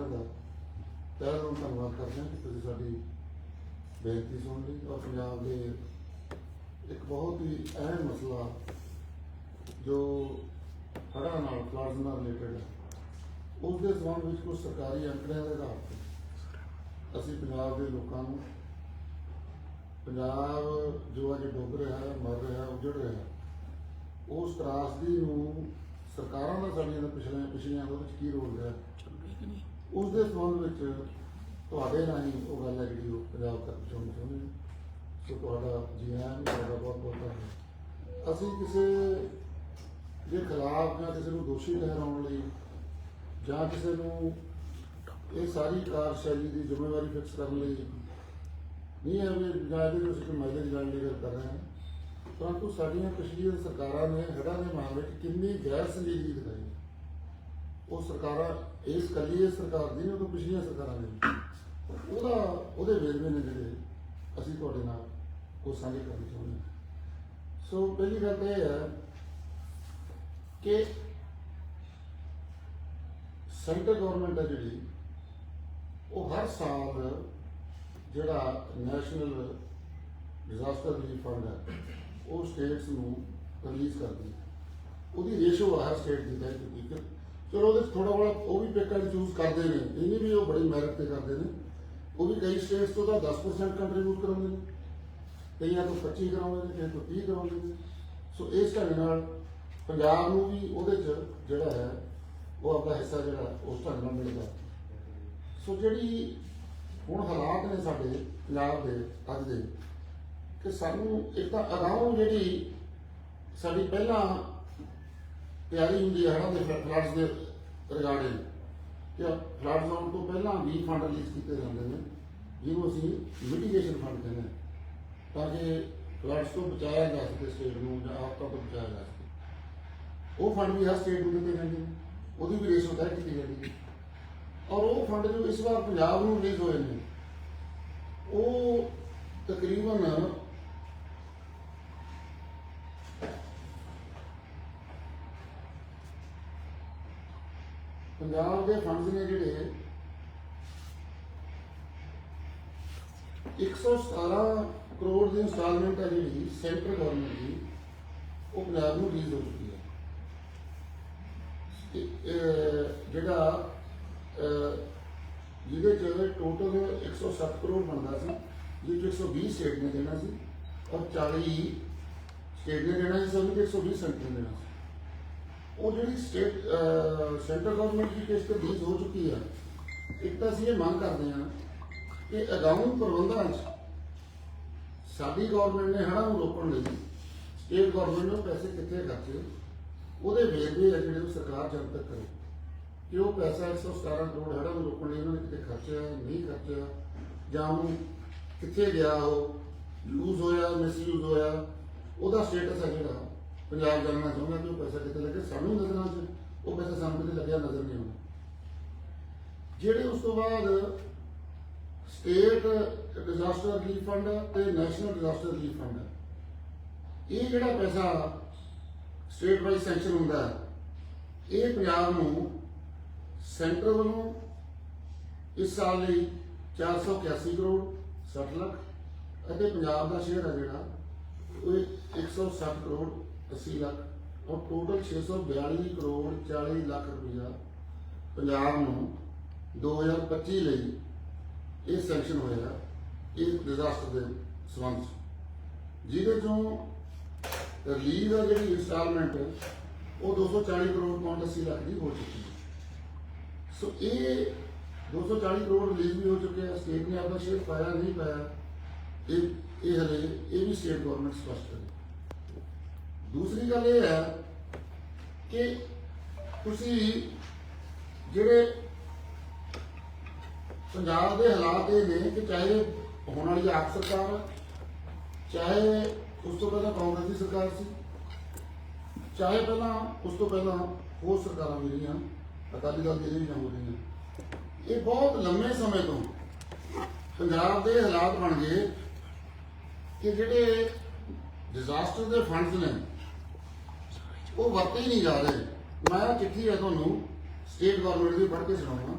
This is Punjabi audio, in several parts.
ਦਾ। ਤਹਿ ਦਿਲੋਂ ਧੰਨਵਾਦ ਕਰਦੇ ਹਾਂ ਕਿ ਤੁਸੀਂ ਸਾਡੀ ਬੇਨਤੀ ਸੁਣ ਲਈ ਔਰ ਪੰਜਾਬ ਦੇ ਇੱਕ ਬਹੁਤ ਹੀ ਅਹਿਮ ਮਸਲਾ ਜੋ ਹੜ੍ਹਾਂ ਨਾਲ ਫਲੱਡਸ ਨਾਲ ਰਿਲੇਟਡ ਹੈ ਉਸ ਦੇ ਸੰਬੰਧ ਵਿੱਚ ਕੁਝ ਸਰਕਾਰੀ ਅੰਕੜਿਆਂ ਦੇ ਆਧਾਰ ਤੇ ਅਸੀਂ ਪੰਜਾਬ ਦੇ ਲੋਕਾਂ ਨੂੰ, ਪੰਜਾਬ ਜੋ ਅੱਜ ਡੁੱਬ ਰਿਹਾ ਹੈ, ਮਰ ਰਿਹਾ ਹੈ ਉਜੜ ਰਿਹਾ ਹੈ, ਉਸ ਤਰਾਸਦੀ ਨੂੰ ਸਰਕਾਰਾਂ ਦਾ ਸਾਡੀਆਂ ਦਾ ਪਿਛਲੇ ਪਿਛਲੀਆਂ ਦੇ ਵਿੱਚ ਕੀ ਰੋਲ ਰਿਹਾ ਉਸ ਦੇ ਸੰਬੰਧ ਵਿੱਚ ਤੁਹਾਡੇ ਰਾਹੀਂ ਉਹ ਗੱਲ ਹੈ ਜਿਹੜੀ ਉਹ ਪੰਜਾਬ ਤੱਕ ਪਹੁੰਚਾਉਣੀ ਚਾਹੁੰਦੇ ਹਾਂ ਸੋ ਤੁਹਾਡਾ ਜੀ ਆਇਆਂ ਨੂੰ ਤੁਹਾਡਾ ਬਹੁਤ ਬਹੁਤ ਧੰਨਵਾਦ। ਅਸੀਂ ਕਿਸੇ ਦੇ ਖਿਲਾਫ ਜਾਂ ਕਿਸੇ ਨੂੰ ਦੋਸ਼ੀ ਠਹਿਰਾਉਣ ਲਈ ਜਾਂ ਕਿਸੇ ਨੂੰ ਇਹ ਸਾਰੀ ਕਾਰਜਸ਼ੈਲੀ ਦੀ ਜ਼ਿੰਮੇਵਾਰੀ ਫਿਕਸ ਕਰਨ ਲਈ ਨਹੀਂ ਹੈ ਵੀ ਜਾਂ ਇਹਦੇ ਵਿੱਚ ਕੋਈ ਮਾਈਲੇਜ ਲੈਣ ਲਈ ਗੱਲ ਕਰ ਰਹੇ। ਹਾਂ ਪਰੰਤੂ ਸਾਡੀਆਂ ਪਿਛਲੀਆਂ ਸਰਕਾਰਾਂ ਨੇ, ਹੜ੍ਹਾਂ ਦੇ ਮਾਮਲੇ 'ਚ ਕਿੰਨੀ ਗੈਰ ਸੰਜੀਦਗੀ ਦਿਖਾਈ ਉਹ ਸਰਕਾਰਾਂ ਇਸ ਕੱਲੀ ਇਹ ਸਰਕਾਰ ਦੀ ਨਹੀਂ ਉਹ ਤੋਂ ਪਿਛਲੀਆਂ ਸਰਕਾਰਾਂ ਦੀ ਉਹਦਾ, ਉਹਦੇ ਵੇਰਵੇ ਨੇ ਜਿਹੜੇ ਅਸੀਂ ਤੁਹਾਡੇ ਨਾਲ ਉਹ ਸਾਂਝੇ ਕਰਨਾ ਚਾਹੁੰਦੇ ਹਾਂ। ਸੋ ਪਹਿਲੀ ਗੱਲ ਤਾਂ ਇਹ ਹੈ ਕਿ ਸੈਂਟਰ ਗਵਰਨਮੈਂਟ ਹੈ ਜਿਹੜੀ, ਉਹ ਹਰ ਸਾਲ ਜਿਹੜਾ ਨੈਸ਼ਨਲ ਡਿਜ਼ਾਸਟਰ ਰਿਲੀਫ ਫੰਡ ਹੈ, ਉਹ ਸਟੇਟਸ ਨੂੰ ਰਿਲੀਜ਼ ਕਰਦੀ ਹੈ। ਉਹਦੀ ਰੇਸ਼ੋ ਆ ਹਰ ਸਟੇਟ ਦੀ ਤੈਅ ਕੀਤੀ ਚਲੋ ਉਹਦੇ 'ਚ ਥੋੜਾ ਬੜਾ ਉਹ ਵੀ ਪੈਕੇਜ ਚੂਜ਼ ਕਰਦੇ ਨੇ। ਇਹ ਨਹੀਂ ਵੀ ਉਹ ਬੜੀ ਮੈਰਿਟ ਤੇ ਕਰਦੇ ਨੇ। ਉਹ ਵੀ ਕਈ ਸਟੇਟਸ ਤੋਂ ਤਾਂ 10% ਕੰਟਰੀਬਿਊਟ ਕਰਾਉਂਦੇ ਨੇ। ਕਈਆਂ ਤੋਂ 25 ਕਰਾਉਂਦੇ ਨੇ, ਕਈਆਂ ਤੋਂ 30 ਕਰਾਉਂਦੇ ਨੇ। ਸੋ ਇਸ ਢੰਗ ਨਾਲ ਪੰਜਾਬ ਨੂੰ ਵੀ ਉਹਦੇ 'ਚ ਜਿਹੜਾ ਹੈ, ਉਹ ਆਪਣਾ ਹਿੱਸਾ ਜਿਹੜਾ ਉਸ ਢੰਗ ਨਾਲ ਮਿਲਦਾ। ਸੋ ਜਿਹੜੀ ਹੁਣ ਹਾਲਾਤ ਨੇ ਸਾਡੇ ਪੰਜਾਬ ਦੇ ਅੱਜ ਦੇ, ਕਿ ਸਾਨੂੰ ਇੱਕ ਤਾਂ ਅਗਾਊਂ ਜਿਹੜੀ ਸਾਡੀ ਪਹਿਲਾਂ ਤਿਆਰੀ ਹੁੰਦੀ ਹੈ ਹੜ੍ਹਾਂ ਦੇ ਫਲੱਡਸ ਦੇ ਰਿਗਾਰਡਿੰਗ। ਕਿ ਫਲੱਡਸ ਆਉਣ ਤੋਂ ਪਹਿਲਾਂ ਵੀ ਫੰਡ ਰਿਲੀਜ਼ ਕੀਤੇ ਜਾਂਦੇ ਨੇ, ਜਿਹਨੂੰ ਅਸੀਂ ਮਿਟੀਗੇਸ਼ਨ ਫੰਡ ਕਹਿੰਦੇ ਹਾਂ। ਤਾਂ ਕਿ ਫਲੱਡਸ ਤੋਂ ਬਚਾਇਆ ਜਾ ਸਕੇ ਸਟੇਟ ਨੂੰ ਜਾਂ ਆਫਤਾਂ ਤੋਂ ਬਚਾਇਆ ਜਾ ਸਕੇ। ਉਹ ਫੰਡ ਵੀ ਹਰ ਸਟੇਟ ਨੂੰ ਦਿੱਤੇ ਜਾਂਦੇ ਨੇ, ਉਹਦੀ ਵੀ ਰੇਸ਼ੋ ਤੈਅ ਕੀਤੀ ਜਾਂਦੀ ਹੈ। ਔਰ ਉਹ ਫੰਡ ਜੋ ਇਸ ਵਾਰ ਪੰਜਾਬ ਨੂੰ ਰਿਲੀਜ਼ ਹੋਏ ਨੇ, ਉਹ ਤਕਰੀਬਨ ਪੰਜਾਬ ਦੇ ਫੰਡਸ ਨੇ ਜਿਹੜੇ 117 ਕਰੋੜ ਦੀ ਇੰਸਟਾਲਮੈਂਟ ਹੈ ਜਿਹੜੀ ਸੈਂਟਰ ਗਵਰਨਮੈਂਟ ਦੀ, ਉਹ ਪੰਜਾਬ ਨੂੰ ਰਿਲੀਜ਼ ਹੋ ਚੁੱਕੀ ਹੈ। ਜਿਹੜਾ ਜਿਹਦੇ ਚ ਟੋਟਲ 107 ਕਰੋੜ ਬਣਦਾ ਸੀ, ਜਿਹਦੇ ਚ 120 ਸਟੇਟ ਨੇ ਦੇਣਾ ਸੀ, ਔਰ 40 ਸਟੇਟ ਨੇ ਦੇਣਾ ਸੀ, ਸਭ 120 ਸੈਂਟਰ ਨੇ ਦੇਣਾ ਸੀ। ਉਹ ਜਿਹੜੀ ਸਟੇਟ ਸੈਂਟਰ ਗਵਰਨਮੈਂਟ ਦੀ ਕਿਸ਼ਤ ਰਿਲੀਜ਼ ਹੋ ਚੁੱਕੀ ਆ, ਇੱਕ ਤਾਂ ਅਸੀਂ ਇਹ ਮੰਗ ਕਰਦੇ ਹਾਂ ਕਿ ਅਗਾਊਂ ਪ੍ਰਬੰਧਾਂ 'ਚ ਸਾਡੀ ਗਵਰਨਮੈਂਟ ਨੇ ਹੜ੍ਹਾਂ ਨੂੰ ਰੋਕਣ ਲਈ ਸਟੇਟ ਗਵਰਨਮੈਂਟ ਨੂੰ ਪੈਸੇ ਕਿੱਥੇ ਖਰਚੇ, ਉਹਦੇ ਵੇਰਵੇ ਆ ਜਿਹੜੇ ਉਹ ਸਰਕਾਰ ਜਦ ਤੱਕ ਕਰੇ ਕਿ ਉਹ ਪੈਸਾ 117 ਕਰੋੜ ਹੜ੍ਹਾਂ ਨੂੰ ਰੋਕਣ ਲਈ ਉਹਨਾਂ ਨੇ ਕਿਤੇ ਖਰਚਿਆ, ਨਹੀਂ ਖਰਚਿਆ, ਜਾਂ ਉਹ ਕਿੱਥੇ ਗਿਆ ਉਹ ਯੂਜ਼ ਹੋਇਆ ਮਿਸਯੂਜ਼ ਹੋਇਆ, ਉਹਦਾ ਸਟੇਟਸ ਹੈ ਜਿਹੜਾ। ਪੰਜਾਬ ਜਾਣਨਾ ਚਾਹੁੰਦਾ ਕਿ ਉਹ ਪੈਸਾ ਕਿੱਥੇ ਲੱਗੇ? ਸਾਨੂੰ ਨਜ਼ਰਾਂ 'ਚ ਉਹ ਪੈਸਾ ਸਾਨੂੰ ਕਿਤੇ ਲੱਗਿਆ, ਨਜ਼ਰ ਨਹੀਂ ਆਉਂਦਾ। ਜਿਹੜੇ ਉਸ ਤੋਂ ਬਾਅਦ ਸਟੇਟ ਡਿਜ਼ਾਸਟਰ ਰਿਲੀਫ ਫੰਡ ਤੇ ਨੈਸ਼ਨਲ ਡਿਜ਼ਾਸਟਰ ਰਿਲੀਫ ਫੰਡ ਇਹ ਜਿਹੜਾ ਪੈਸਾ ਸਟੇਟ ਵਾਈਜ਼ ਸੈਂਕਸ਼ਨ ਹੁੰਦਾ ਇਹ ਪੰਜਾਬ ਨੂੰ ਸੈਂਟਰ ਵੱਲੋਂ ਇਸ ਸਾਲ ਲਈ 481 ਕਰੋੜ 60 ਲੱਖ ਅਤੇ ਪੰਜਾਬ ਦਾ ਸ਼ੇਅਰ ਹੈ ਜਿਹੜਾ, ਉਹ 160 ਕਰੋੜ 80 ਲੱਖ ਔਰ ਟੋਟਲ 642 ਕਰੋੜ 40 ਲੱਖ ਰੁਪਇਆ ਪੰਜਾਬ ਨੂੰ 2025 ਲਈ ਇਹ ਸੈਂਕਸ਼ਨ ਹੋਇਆ, ਇਹ ਡਿਜ਼ਾਸਟਰ ਦੇ ਸੰਬੰਧ ਜਿਹਦੇ ਚੋਂ ਰਿਲੀਜ਼ ਆ ਜਿਹੜੀ ਇੰਸਟਾਲਮੈਂਟ ਉਹ 240 ਕਰੋੜ ਪੌਂਡ 80 ਲੱਖ ਦੀ ਹੋ ਚੁੱਕੀ ਹੈ। ਸੋ ਇਹ 240 ਕਰੋੜ ਰਿਲੀਜ਼ ਵੀ ਹੋ ਚੁੱਕਿਆ ਸਟੇਟ ਨੇ ਆਪਣਾ ਸ਼ੇਅਰ ਪਾਇਆ, ਨਹੀਂ ਪਾਇਆ, ਇਹ ਇਹ ਹਲੇ ਇਹ ਵੀ ਸਟੇਟ ਗਵਰਨਮੈਂਟ ਸਪਸ਼ਟ ਕਰੇ ਦੂਸਰੀ ਗੱਲ ਇਹ ਹੈ ਕਿ ਤੁਸੀਂ ਜਿਹੜੇ ਪੰਜਾਬ ਦੇ ਹਾਲਾਤ ਇਹ ਨੇ ਕਿ ਚਾਹੇ ਹੋਣ ਵਾਲੀ ਆਪ ਸਰਕਾਰ ਆ, ਚਾਹੇ ਉਸ ਤੋਂ ਪਹਿਲਾਂ ਕਾਂਗਰਸ ਦੀ ਸਰਕਾਰ ਸੀ ਚਾਹੇ ਪਹਿਲਾਂ ਉਸ ਤੋਂ ਪਹਿਲਾਂ ਹੋਰ ਸਰਕਾਰਾਂ ਵੀ ਰਹੀਆਂ ਅਕਾਲੀ ਦਲ ਦੀਆਂ ਵੀ ਹੋ ਰਹੀਆਂ। ਇਹ ਬਹੁਤ ਲੰਮੇ ਸਮੇਂ ਤੋਂ ਪੰਜਾਬ ਦੇ ਹਾਲਾਤ ਬਣ ਗਏ ਕਿ ਜਿਹੜੇ ਡਿਜ਼ਾਸਟਰ ਦੇ ਫੰਡਸ ਨੇ ਉਹ ਵਾਕਈ ਨਹੀਂ ਜਾ ਰਹੇ ਮੈਂ ਚਿੱਠੀ ਹੈ ਤੁਹਾਨੂੰ ਸਟੇਟ ਗਵਰਨਮੈਂਟ ਦੀ ਪੜ੍ਹ ਕੇ ਸੁਣਾਉਣਾ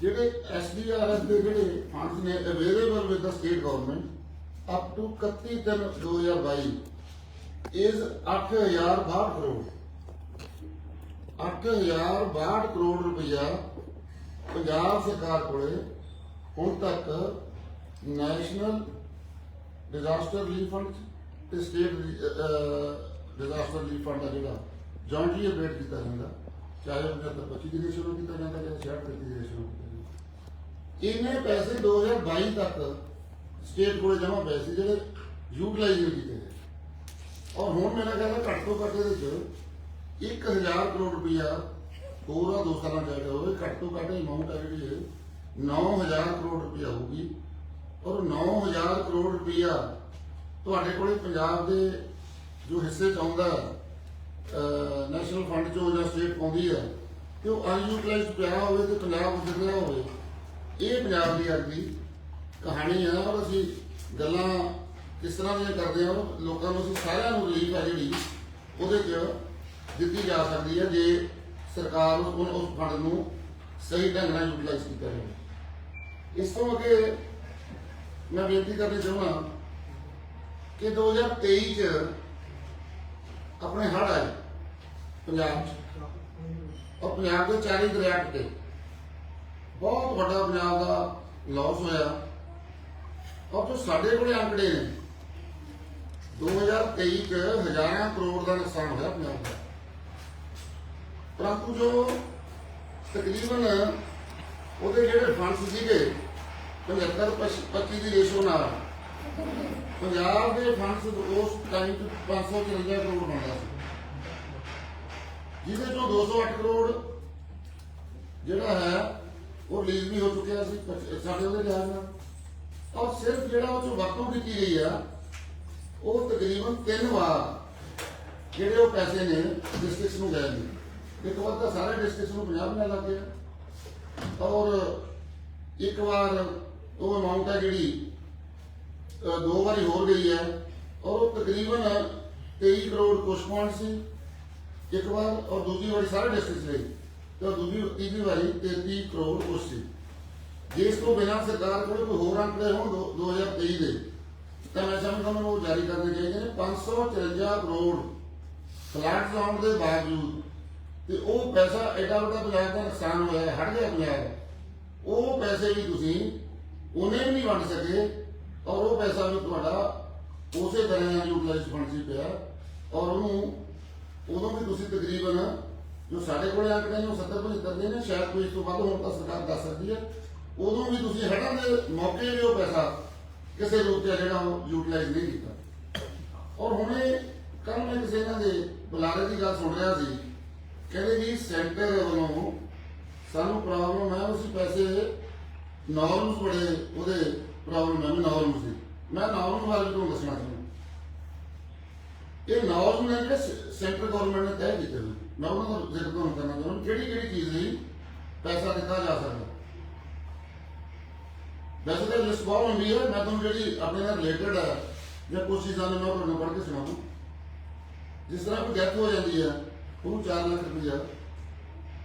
ਜਿਹੜੇ ਐਸਡੀਆਰਐਸ ਦੇ ਜਿਹੜੇ ਫੰਡਸ ਨੇ available with the state government up to 31 ਦਿਨ 2022 ਇਜ਼ 8062 ਕਰੋੜ। 8062 ਕਰੋੜ ਰੁਪਇਆ ਪੰਜਾਬ ਸਰਕਾਰ ਕੋਲੇ ਹੁਣ ਤੱਕ ਨੈਸ਼ਨਲ ਡਿਜ਼ਾਸਟਰ ਰਿਲੀਫ ਫੰਡ ਤੇ ਸਟੇਟ ਡਿਜ਼ਾਸਟਰ ਰਿਲੀਫ ਫੰਡ ਦਾ ਜਿਹੜਾ ਜੌਇੰਟਲੀ ਅਪਡੇਟ ਕੀਤਾ ਜਾਂਦਾ, ਚਾਹੇ ਉਹ 75 ਸ਼ੁਰੂ ਕੀਤਾ ਜਾਂਦਾ ਚਾਹੇ 66 ਦੀ ਰੇਸ਼ੋ ਕੀਤਾ ਜਾਂਦਾ। ਪੈਸੇ 2022 ਤੱਕ ਸਟੇਟ ਕੋਲੇ ਜਮ੍ਹਾਂ ਪਏ ਸੀ ਜਿਹੜੇ ਯੂਟਿਲਾਈਜ਼ ਨਹੀਂ ਕੀਤੇ ਔਰ ਹੁਣ ਮੇਰਾ ਕਹਿੰਦਾ ਘੱਟ ਤੋਂ ਘੱਟ ਇਹਦੇ ਚ 1000 ਕਰੋੜ ਰੁਪਇਆ ਹੋਰ ਆ ਦੋ ਸਾਲਾਂ ਚਾਹੀਦਾ ਹੋਵੇ। ਘੱਟ ਤੋਂ ਘੱਟ ਅਮਾਉਂਟ ਹੈ ਜਿਹੜੀ 9000 ਕਰੋੜ ਰੁਪਇਆ ਹੋਊਗੀ। ਔਰ 9000 ਕਰੋੜ ਰੁਪਇਆ ਤੁਹਾਡੇ ਕੋਲੇ ਪੰਜਾਬ ਦੇ ਜੋ ਹਿੱਸੇ ਚ ਆਉਂਦਾ ਨੈਸ਼ਨਲ ਫੰਡ ਚੋਂ ਜਾਂ ਸਟੇਟ ਪਾਉਂਦੀ ਹੈ ਕਿ ਉਹ ਅਨਯੂਟਿਲਾਈਜ਼ਡ ਪਿਆ ਹੋਵੇ ਤੇ ਪੰਜਾਬ ਉੱਜੜ ਹੋਵੇ, ਇਹ ਪੰਜਾਬ ਦੀ ਅੱਜ ਦੀ ਕਹਾਣੀ ਹੈ ਔਰ ਅਸੀਂ ਗੱਲਾਂ ਕਿਸ ਤਰ੍ਹਾਂ ਦੀਆਂ ਕਰਦੇ ਹਾਂ ਔਰ ਲੋਕਾਂ ਨੂੰ ਅਸੀਂ ਸਾਰਿਆਂ ਨੂੰ ਰਿਲੀਫ ਹੈ ਜਿਹੜੀ, ਉਹਦੇ 'ਚ ਦਿੱਤੀ ਜਾ ਸਕਦੀ ਹੈ ਜੇ ਸਰਕਾਰ ਉਸ ਉਸ ਫੰਡ ਨੂੰ ਸਹੀ ਢੰਗ ਨਾਲ ਯੂਟਿਲਾਈਜ਼ ਕੀਤਾ ਜਾਵੇ। ਇਸ ਤੋਂ ਅੱਗੇ ਮੈਂ ਬੇਨਤੀ ਕਰਨੀ ਚਾਹੁੰਦਾ ਕਿ 2023 ਚ ਆਪਣੇ ਹੜ੍ਹ ਆਏ ਪੰਜਾਬ 'ਚ। ਔਰ ਪੰਜਾਬ ਦੇ ਚਾਰੇ ਦਰਿਆ ਟੁੱਟੇ। ਬਹੁਤ ਵੱਡਾ ਪੰਜਾਬ ਦਾ ਲਾਸ ਹੋਇਆ। ਔਰ ਜੋ ਸਾਡੇ ਕੋਲੇ ਅੰਕੜੇ ਨੇ 2023 ਚ ਹਜ਼ਾਰਾਂ ਕਰੋੜ ਦਾ ਨੁਕਸਾਨ ਹੋਇਆ ਪੰਜਾਬ ਦਾ। ਪਰੰਤੂ ਜੋ ਤਕਰੀਬਨ ਉਹਦੇ ਜਿਹੜੇ ਫੰਡਸ ਸੀਗੇ 75 25 ਦੀ ਰੇਸ਼ੋ ਨਾਲ। ਪੰਜਾਬ ਦੇ ਫੰਡਸ ਉਸ ਟਾਈਮ ਚ 554 ਕਰੋੜ ਬਣਦਾ ਸੀ। ਜਿਹਦੇ ਚੋਂ 208 ਕਰੋੜ ਜਿਹੜਾ ਹੈ, ਉਹ ਰਿਲੀਜ਼ ਵੀ ਹੋ ਚੁੱਕਿਆ ਸੀ ਸਾਡੇ ਉਹਦੇ ਲਿਹਾਜ਼ ਨਾਲ। ਔਰ ਸਿਰਫ ਜਿਹੜਾ ਉਹ ਚੋਂ ਵਰਤੋਂ ਕੀਤੀ ਗਈ ਆ, ਉਹ ਤਕਰੀਬਨ ਤਿੰਨ ਵਾਰ ਜਿਹੜੇ ਉਹ ਪੈਸੇ ਨੇ ਡਿਸਟ੍ਰਿਕਟਸ ਨੂੰ ਗਏ ਨੇ। ਇੱਕ ਵਾਰ ਤਾਂ ਸਾਰੇ ਡਿਸਟ੍ਰਿਕਟਸ ਨੂੰ 50 ਮਿਲ ਲੱਗ ਗਿਆ। ਔਰ ਇੱਕ ਵਾਰ ਉਹ ਅਮਾਉਂਟ ਹੈ ਜਿਹੜੀ ਦੋ ਵਾਰੀ ਹੋਰ ਗਈ ਹੈ, ਔਰ ਉਹ ਤਕਰੀਬਨ 23 ਕਰੋੜ ਕੁਛ ਪੁਆਇੰਟ ਸੀ, ਇੱਕ ਵਾਰ ਔਰ ਦੂਜੀ ਵਾਰੀ ਸਾਰੇ ਡਿਸਟ੍ਰਿਕਟ ਲਈ, ਤੇ ਦੂਜੀ, ਤੀਜੀ ਵਾਰੀ 33 ਕਰੋੜ ਕੁਛ ਸੀ। ਜੇ ਤੋਂ ਬਿਨਾਂ ਸਰਕਾਰ ਕੋਲ ਕੋਈ ਹੋਰ ਅੰਕੜੇ ਹੋਣ 2023 ਦੇ ਤਾਂ ਮੈਂ ਸਮਝਦਾ ਮੈਨੂੰ ਉਹ ਜਾਰੀ ਕਰਨੇ ਚਾਹੀਦੇ ਨੇ 554 ਕਰੋੜ ਫਲੱਡ ਆਉਣ ਦੇ ਬਾਵਜੂਦ, ਤੇ ਉਹ ਪੈਸਾ ਐਡਾ ਵੱਡਾ ਪੰਜਾਬ ਦਾ ਨੁਕਸਾਨ ਹੋਇਆ ਹਟ ਗਿਆ ਪੰਜਾਬ ਉਹ ਪੈਸੇ ਵੀ ਤੁਸੀਂ ਉਹਨੇ ਵੀ ਨਹੀਂ ਵੰਡ ਸਕੇ ਔਰ ਉਹ ਪੈਸਾ ਵੀ ਤੁਹਾਡਾ ਉਸੇ ਤਰ੍ਹਾਂ ਯੂਟਿਲਾਈਜ਼ ਫੰਡ ਸੀ ਪਿਆ। ਔਰ ਉਹਨੂੰ, ਉਦੋਂ ਵੀ ਤੁਸੀਂ ਤਕਰੀਬਨ ਜੋ ਸਾਡੇ ਕੋਲੇ ਅੰਕੜੇ ਨੇ 70 75 ਦੇ ਨੇ ਸ਼ਾਇਦ ਕੋਈ ਇਸ ਤੋਂ ਵੱਧ ਹੁਣ ਤਾਂ ਸਰਕਾਰ ਦੱਸ ਸਕਦੀ ਹੈ। ਉਦੋਂ ਵੀ ਤੁਸੀਂ ਹੜਾਂ ਦੇ ਮੌਕੇ ਵੀ ਉਹ ਪੈਸਾ ਕਿਸੇ ਰੂਪ ਤੇ ਜਿਹੜਾ ਉਹ ਯੂਟਿਲਾਈਜ਼ ਨਹੀਂ ਕੀਤਾ। ਔਰ ਹੁਣੇ ਕੱਲ ਮੈਂ ਕਿਸੇ ਇਹਨਾਂ ਦੇ ਬੁਲਾਰੇ ਦੀ ਗੱਲ ਸੁਣ ਰਿਹਾ ਸੀ। ਕਹਿੰਦੇ ਜੀ ਸੈਂਟਰ ਵੱਲੋਂ ਸਾਨੂੰ ਪ੍ਰੋਬਲਮ ਹੈ ਉਸ ਪੈਸੇ ਨਾਰਮਸ ਬੜੇ ਉਹਦੇ ਪ੍ਰੋਬਲਮ ਹੈ ਨਾਰਮਸ ਦੀ ਮੈਂ ਨਾਰਮਸ ਬਾਰੇ ਤੁਹਾਨੂੰ ਦੱਸਣਾ ਚਾਹੁੰਦਾ ਇਹ ਨਾਰਮ ਨੇ ਜਿਹੜੇ ਸੈਂਟਰ ਗਵਰਨਮੈਂਟ ਨੇ ਤੈਅ ਕੀਤੇ ਨੇ ਮੈਂ ਉਹਨਾਂ ਦਾ ਜ਼ਿਕਰ ਤੁਹਾਨੂੰ ਕਰਨਾ ਚਾਹੁੰਦਾ ਕਿਹੜੀ ਕਿਹੜੀ ਚੀਜ਼ ਲਈ ਪੈਸਾ ਦਿੱਤਾ ਜਾ ਸਕਦਾ। ਵੈਸੇ ਤਾਂ ਲਿਸਟ ਬਹੁਤ ਲੰਬੀ ਹੈ। ਮੈਂ ਤੁਹਾਨੂੰ ਜਿਹੜੀ ਆਪਣੇ ਨਾਲ ਰਿਲੇਟਡ ਹੈ ਜਾਂ ਕੁਝ ਚੀਜ਼ਾਂ ਨੇ ਮੈਂ ਤੁਹਾਨੂੰ ਪੜ੍ਹ ਕੇ ਸੁਣਾਵਾਂ ਜਿਸ ਤਰ੍ਹਾਂ ਕੋਈ ਡੈਥ ਹੋ ਜਾਂਦੀ ਹੈ, ਉਹ 4 ਲੱਖ ਰੁਪਇਆ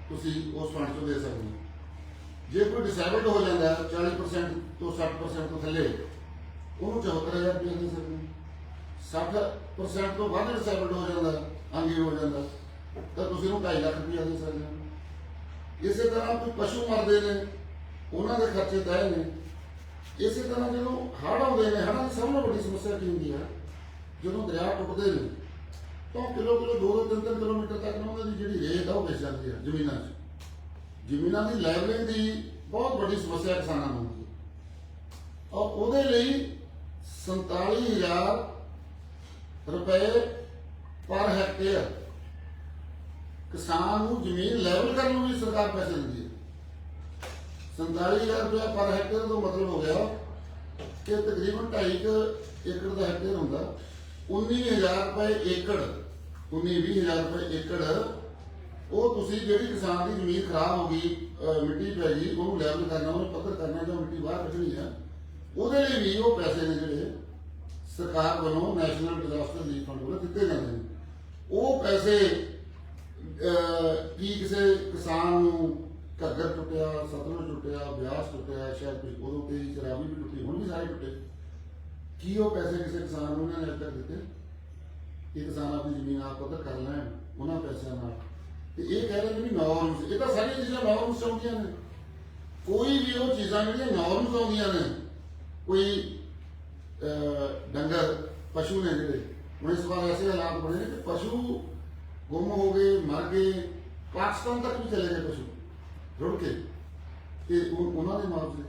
ਤੁਸੀਂ ਉਸ ਫੰਡ ਤੋਂ ਦੇ ਸਕਦੇ ਹੋ। ਜੇ ਕੋਈ ਡਿਸੇਬਲਡ ਹੋ ਜਾਂਦਾ ਹੈ 40% ਤੋਂ 60% ਤੋਂ ਥੱਲੇ, ਉਹਨੂੰ 74000 ਰੁਪਇਆ ਦੇ ਸਕਦੇ ਹੋ 60% ਤੋਂ ਵੱਧ ਡਿਸੇਬਲਡ ਹੋ ਜਾਂਦਾ ਅੰਗੀ ਹੋ ਜਾਂਦਾ, ਤਾਂ ਤੁਸੀਂ ਉਹਨੂੰ 2.5 ਲੱਖ ਰੁਪਇਆ ਦੇ ਸਕਦੇ ਹੋ। ਇਸੇ ਤਰ੍ਹਾਂ ਕੋਈ ਪਸ਼ੂ ਮਰਦੇ ਨੇ, ਉਹਨਾਂ ਦੇ ਖਰਚੇ ਤੈਅ ਨੇ। ਇਸੇ ਤਰ੍ਹਾਂ ਜਦੋਂ ਹੜ੍ਹ ਆਉਂਦੇ ਨੇ, ਹੜ੍ਹਾਂ ਦੀ ਸਭ ਤੋਂ ਵੱਡੀ ਸਮੱਸਿਆ ਕੀ ਹੁੰਦੀ ਹੈ? ਜਦੋਂ ਦਰਿਆ ਟੁੱਟਦੇ ਨੇ, ਤਾਂ ਕਿਲੋ ਕਿਲੋ 2-2 3-3 ਕਿਲੋਮੀਟਰ ਤੱਕ ਉਹਨਾਂ ਦੀ ਜਿਹੜੀ ਰੇਤ ਆ, ਉਹ ਵਿਛ ਜਾਂਦੀ ਹੈ ਜ਼ਮੀਨਾਂ 'ਚ। ਜ਼ਮੀਨਾਂ ਦੀ ਲੈਵਲਿੰਗ ਦੀ ਬਹੁਤ ਵੱਡੀ ਸਮੱਸਿਆ ਕਿਸਾਨਾਂ ਨੂੰ ਹੁੰਦੀ ਹੈ। ਔਰ ਉਹਦੇ ਲਈ 47000 ਰੁਪਏ ਪਰ ਹੈਕਟੇਅਰ ਕਿਸਾਨ ਨੂੰ ਜ਼ਮੀਨ ਲੈਵਲ ਕਰਨ ਨੂੰ ਵੀ ਸਰਕਾਰ ਪੈਸੇ ਦਿੰਦੀ ਹੈ। 47000 ਰੁਪਏ ਪਰ ਹੈਕਟੇਅਰ ਤੋਂ ਮਤਲਬ ਹੋ ਗਿਆ ਕਿ ਤਕਰੀਬਨ 2.5 ਏਕੜ ਦਾ ਹੈਕਟੇਅਰ ਹੁੰਦਾ। 19000 ਰੁਪਏ ਏਕੜ 19-20000 ਰੁਪਏ ਏਕੜ ਉਹ ਤੁਸੀਂ ਜਿਹੜੀ ਕਿਸਾਨ ਦੀ ਜ਼ਮੀਨ ਖਰਾਬ ਹੋ ਗਈ, ਅਹ, ਮਿੱਟੀ ਪੈ ਗਈ, ਉਹਨੂੰ ਲੈਵਲ ਕਰਨਾ, ਉਹਨੂੰ ਪੱਧਰ ਕਰਨਾ, ਜਾਂ ਮਿੱਟੀ ਬਾਹਰ ਕੱਢਣੀ ਹੈ ਉਹਦੇ ਲਈ ਵੀ ਉਹ ਪੈਸੇ ਨੇ ਜਿਹੜੇ ਸਰਕਾਰ ਵੱਲੋਂ ਨੈਸ਼ਨਲ ਡਿਜ਼ਾਸਟਰ ਰਿਲੀਫ ਫੰਡ ਵੱਲੋਂ ਦਿੱਤੇ ਜਾਂਦੇ ਨੇ। ਉਹ ਪੈਸੇ ਕੀ ਕਿਸੇ ਕਿਸਾਨ ਨੂੰ ਘੱਗਰ ਟੁੱਟਿਆ, ਸਤਲੁਜ ਟੁੱਟਿਆ, ਬਿਆਸ ਟੁੱਟਿਆ, ਸ਼ਾਇਦ ਕੁਝ ਉਦੋਂ ਤੇ ਚਰਾਵੀ ਵੀ ਟੁੱਟੀ, ਹੁਣ ਵੀ ਸਾਰੇ ਟੁੱਟੇ। ਕੀ ਉਹ ਪੈਸੇ ਕਿਸੇ ਕਿਸਾਨ ਨੂੰ ਉਹਨਾਂ ਨੇ ਅੱਜ ਤੱਕ ਦਿੱਤੇ? ਇਹ ਕਿਸਾਨ ਆਪਣੀ ਜ਼ਮੀਨ ਆਪ ਪੱਧਰ ਕਰ ਲੈਣ, ਉਹਨਾਂ ਪੈਸਿਆਂ ਨਾਲ। ਤੇ ਇਹ ਕਹਿ ਰਹੇ ਵੀ ਨਾਰਮਸ ਇਹ ਤਾਂ ਸਾਰੀਆਂ ਚੀਜ਼ਾਂ ਨਾਰਮਸ ਆਉਂਦੀਆਂ ਨੇ। ਕੋਈ ਵੀ ਉਹ ਚੀਜ਼ਾਂ ਜਿਹੜੀਆਂ ਨਾਰਮਸ ਆਉਂਦੀਆਂ ਨੇ, ਕੋਈ ਡੰਗਰ, ਪਸ਼ੂ ਨੇ ਜਿਹੜੇ, ਹੁਣ ਇਸ ਵਾਰ ਐਸੇ ਹਾਲਾਤ ਬਣੇ ਨੇ ਕਿ ਪਸ਼ੂ ਗੁੰਮ ਹੋ ਗਏ, ਮਰ ਗਏ, ਪਾਕਿਸਤਾਨ ਤੱਕ ਵੀ ਚਲੇ ਗਏ ਪਸ਼ੂ, ਰੁੜ ਕੇ। ਤੇ ਉਹਨਾਂ ਦੇ ਮੁਆਵਜ਼ੇ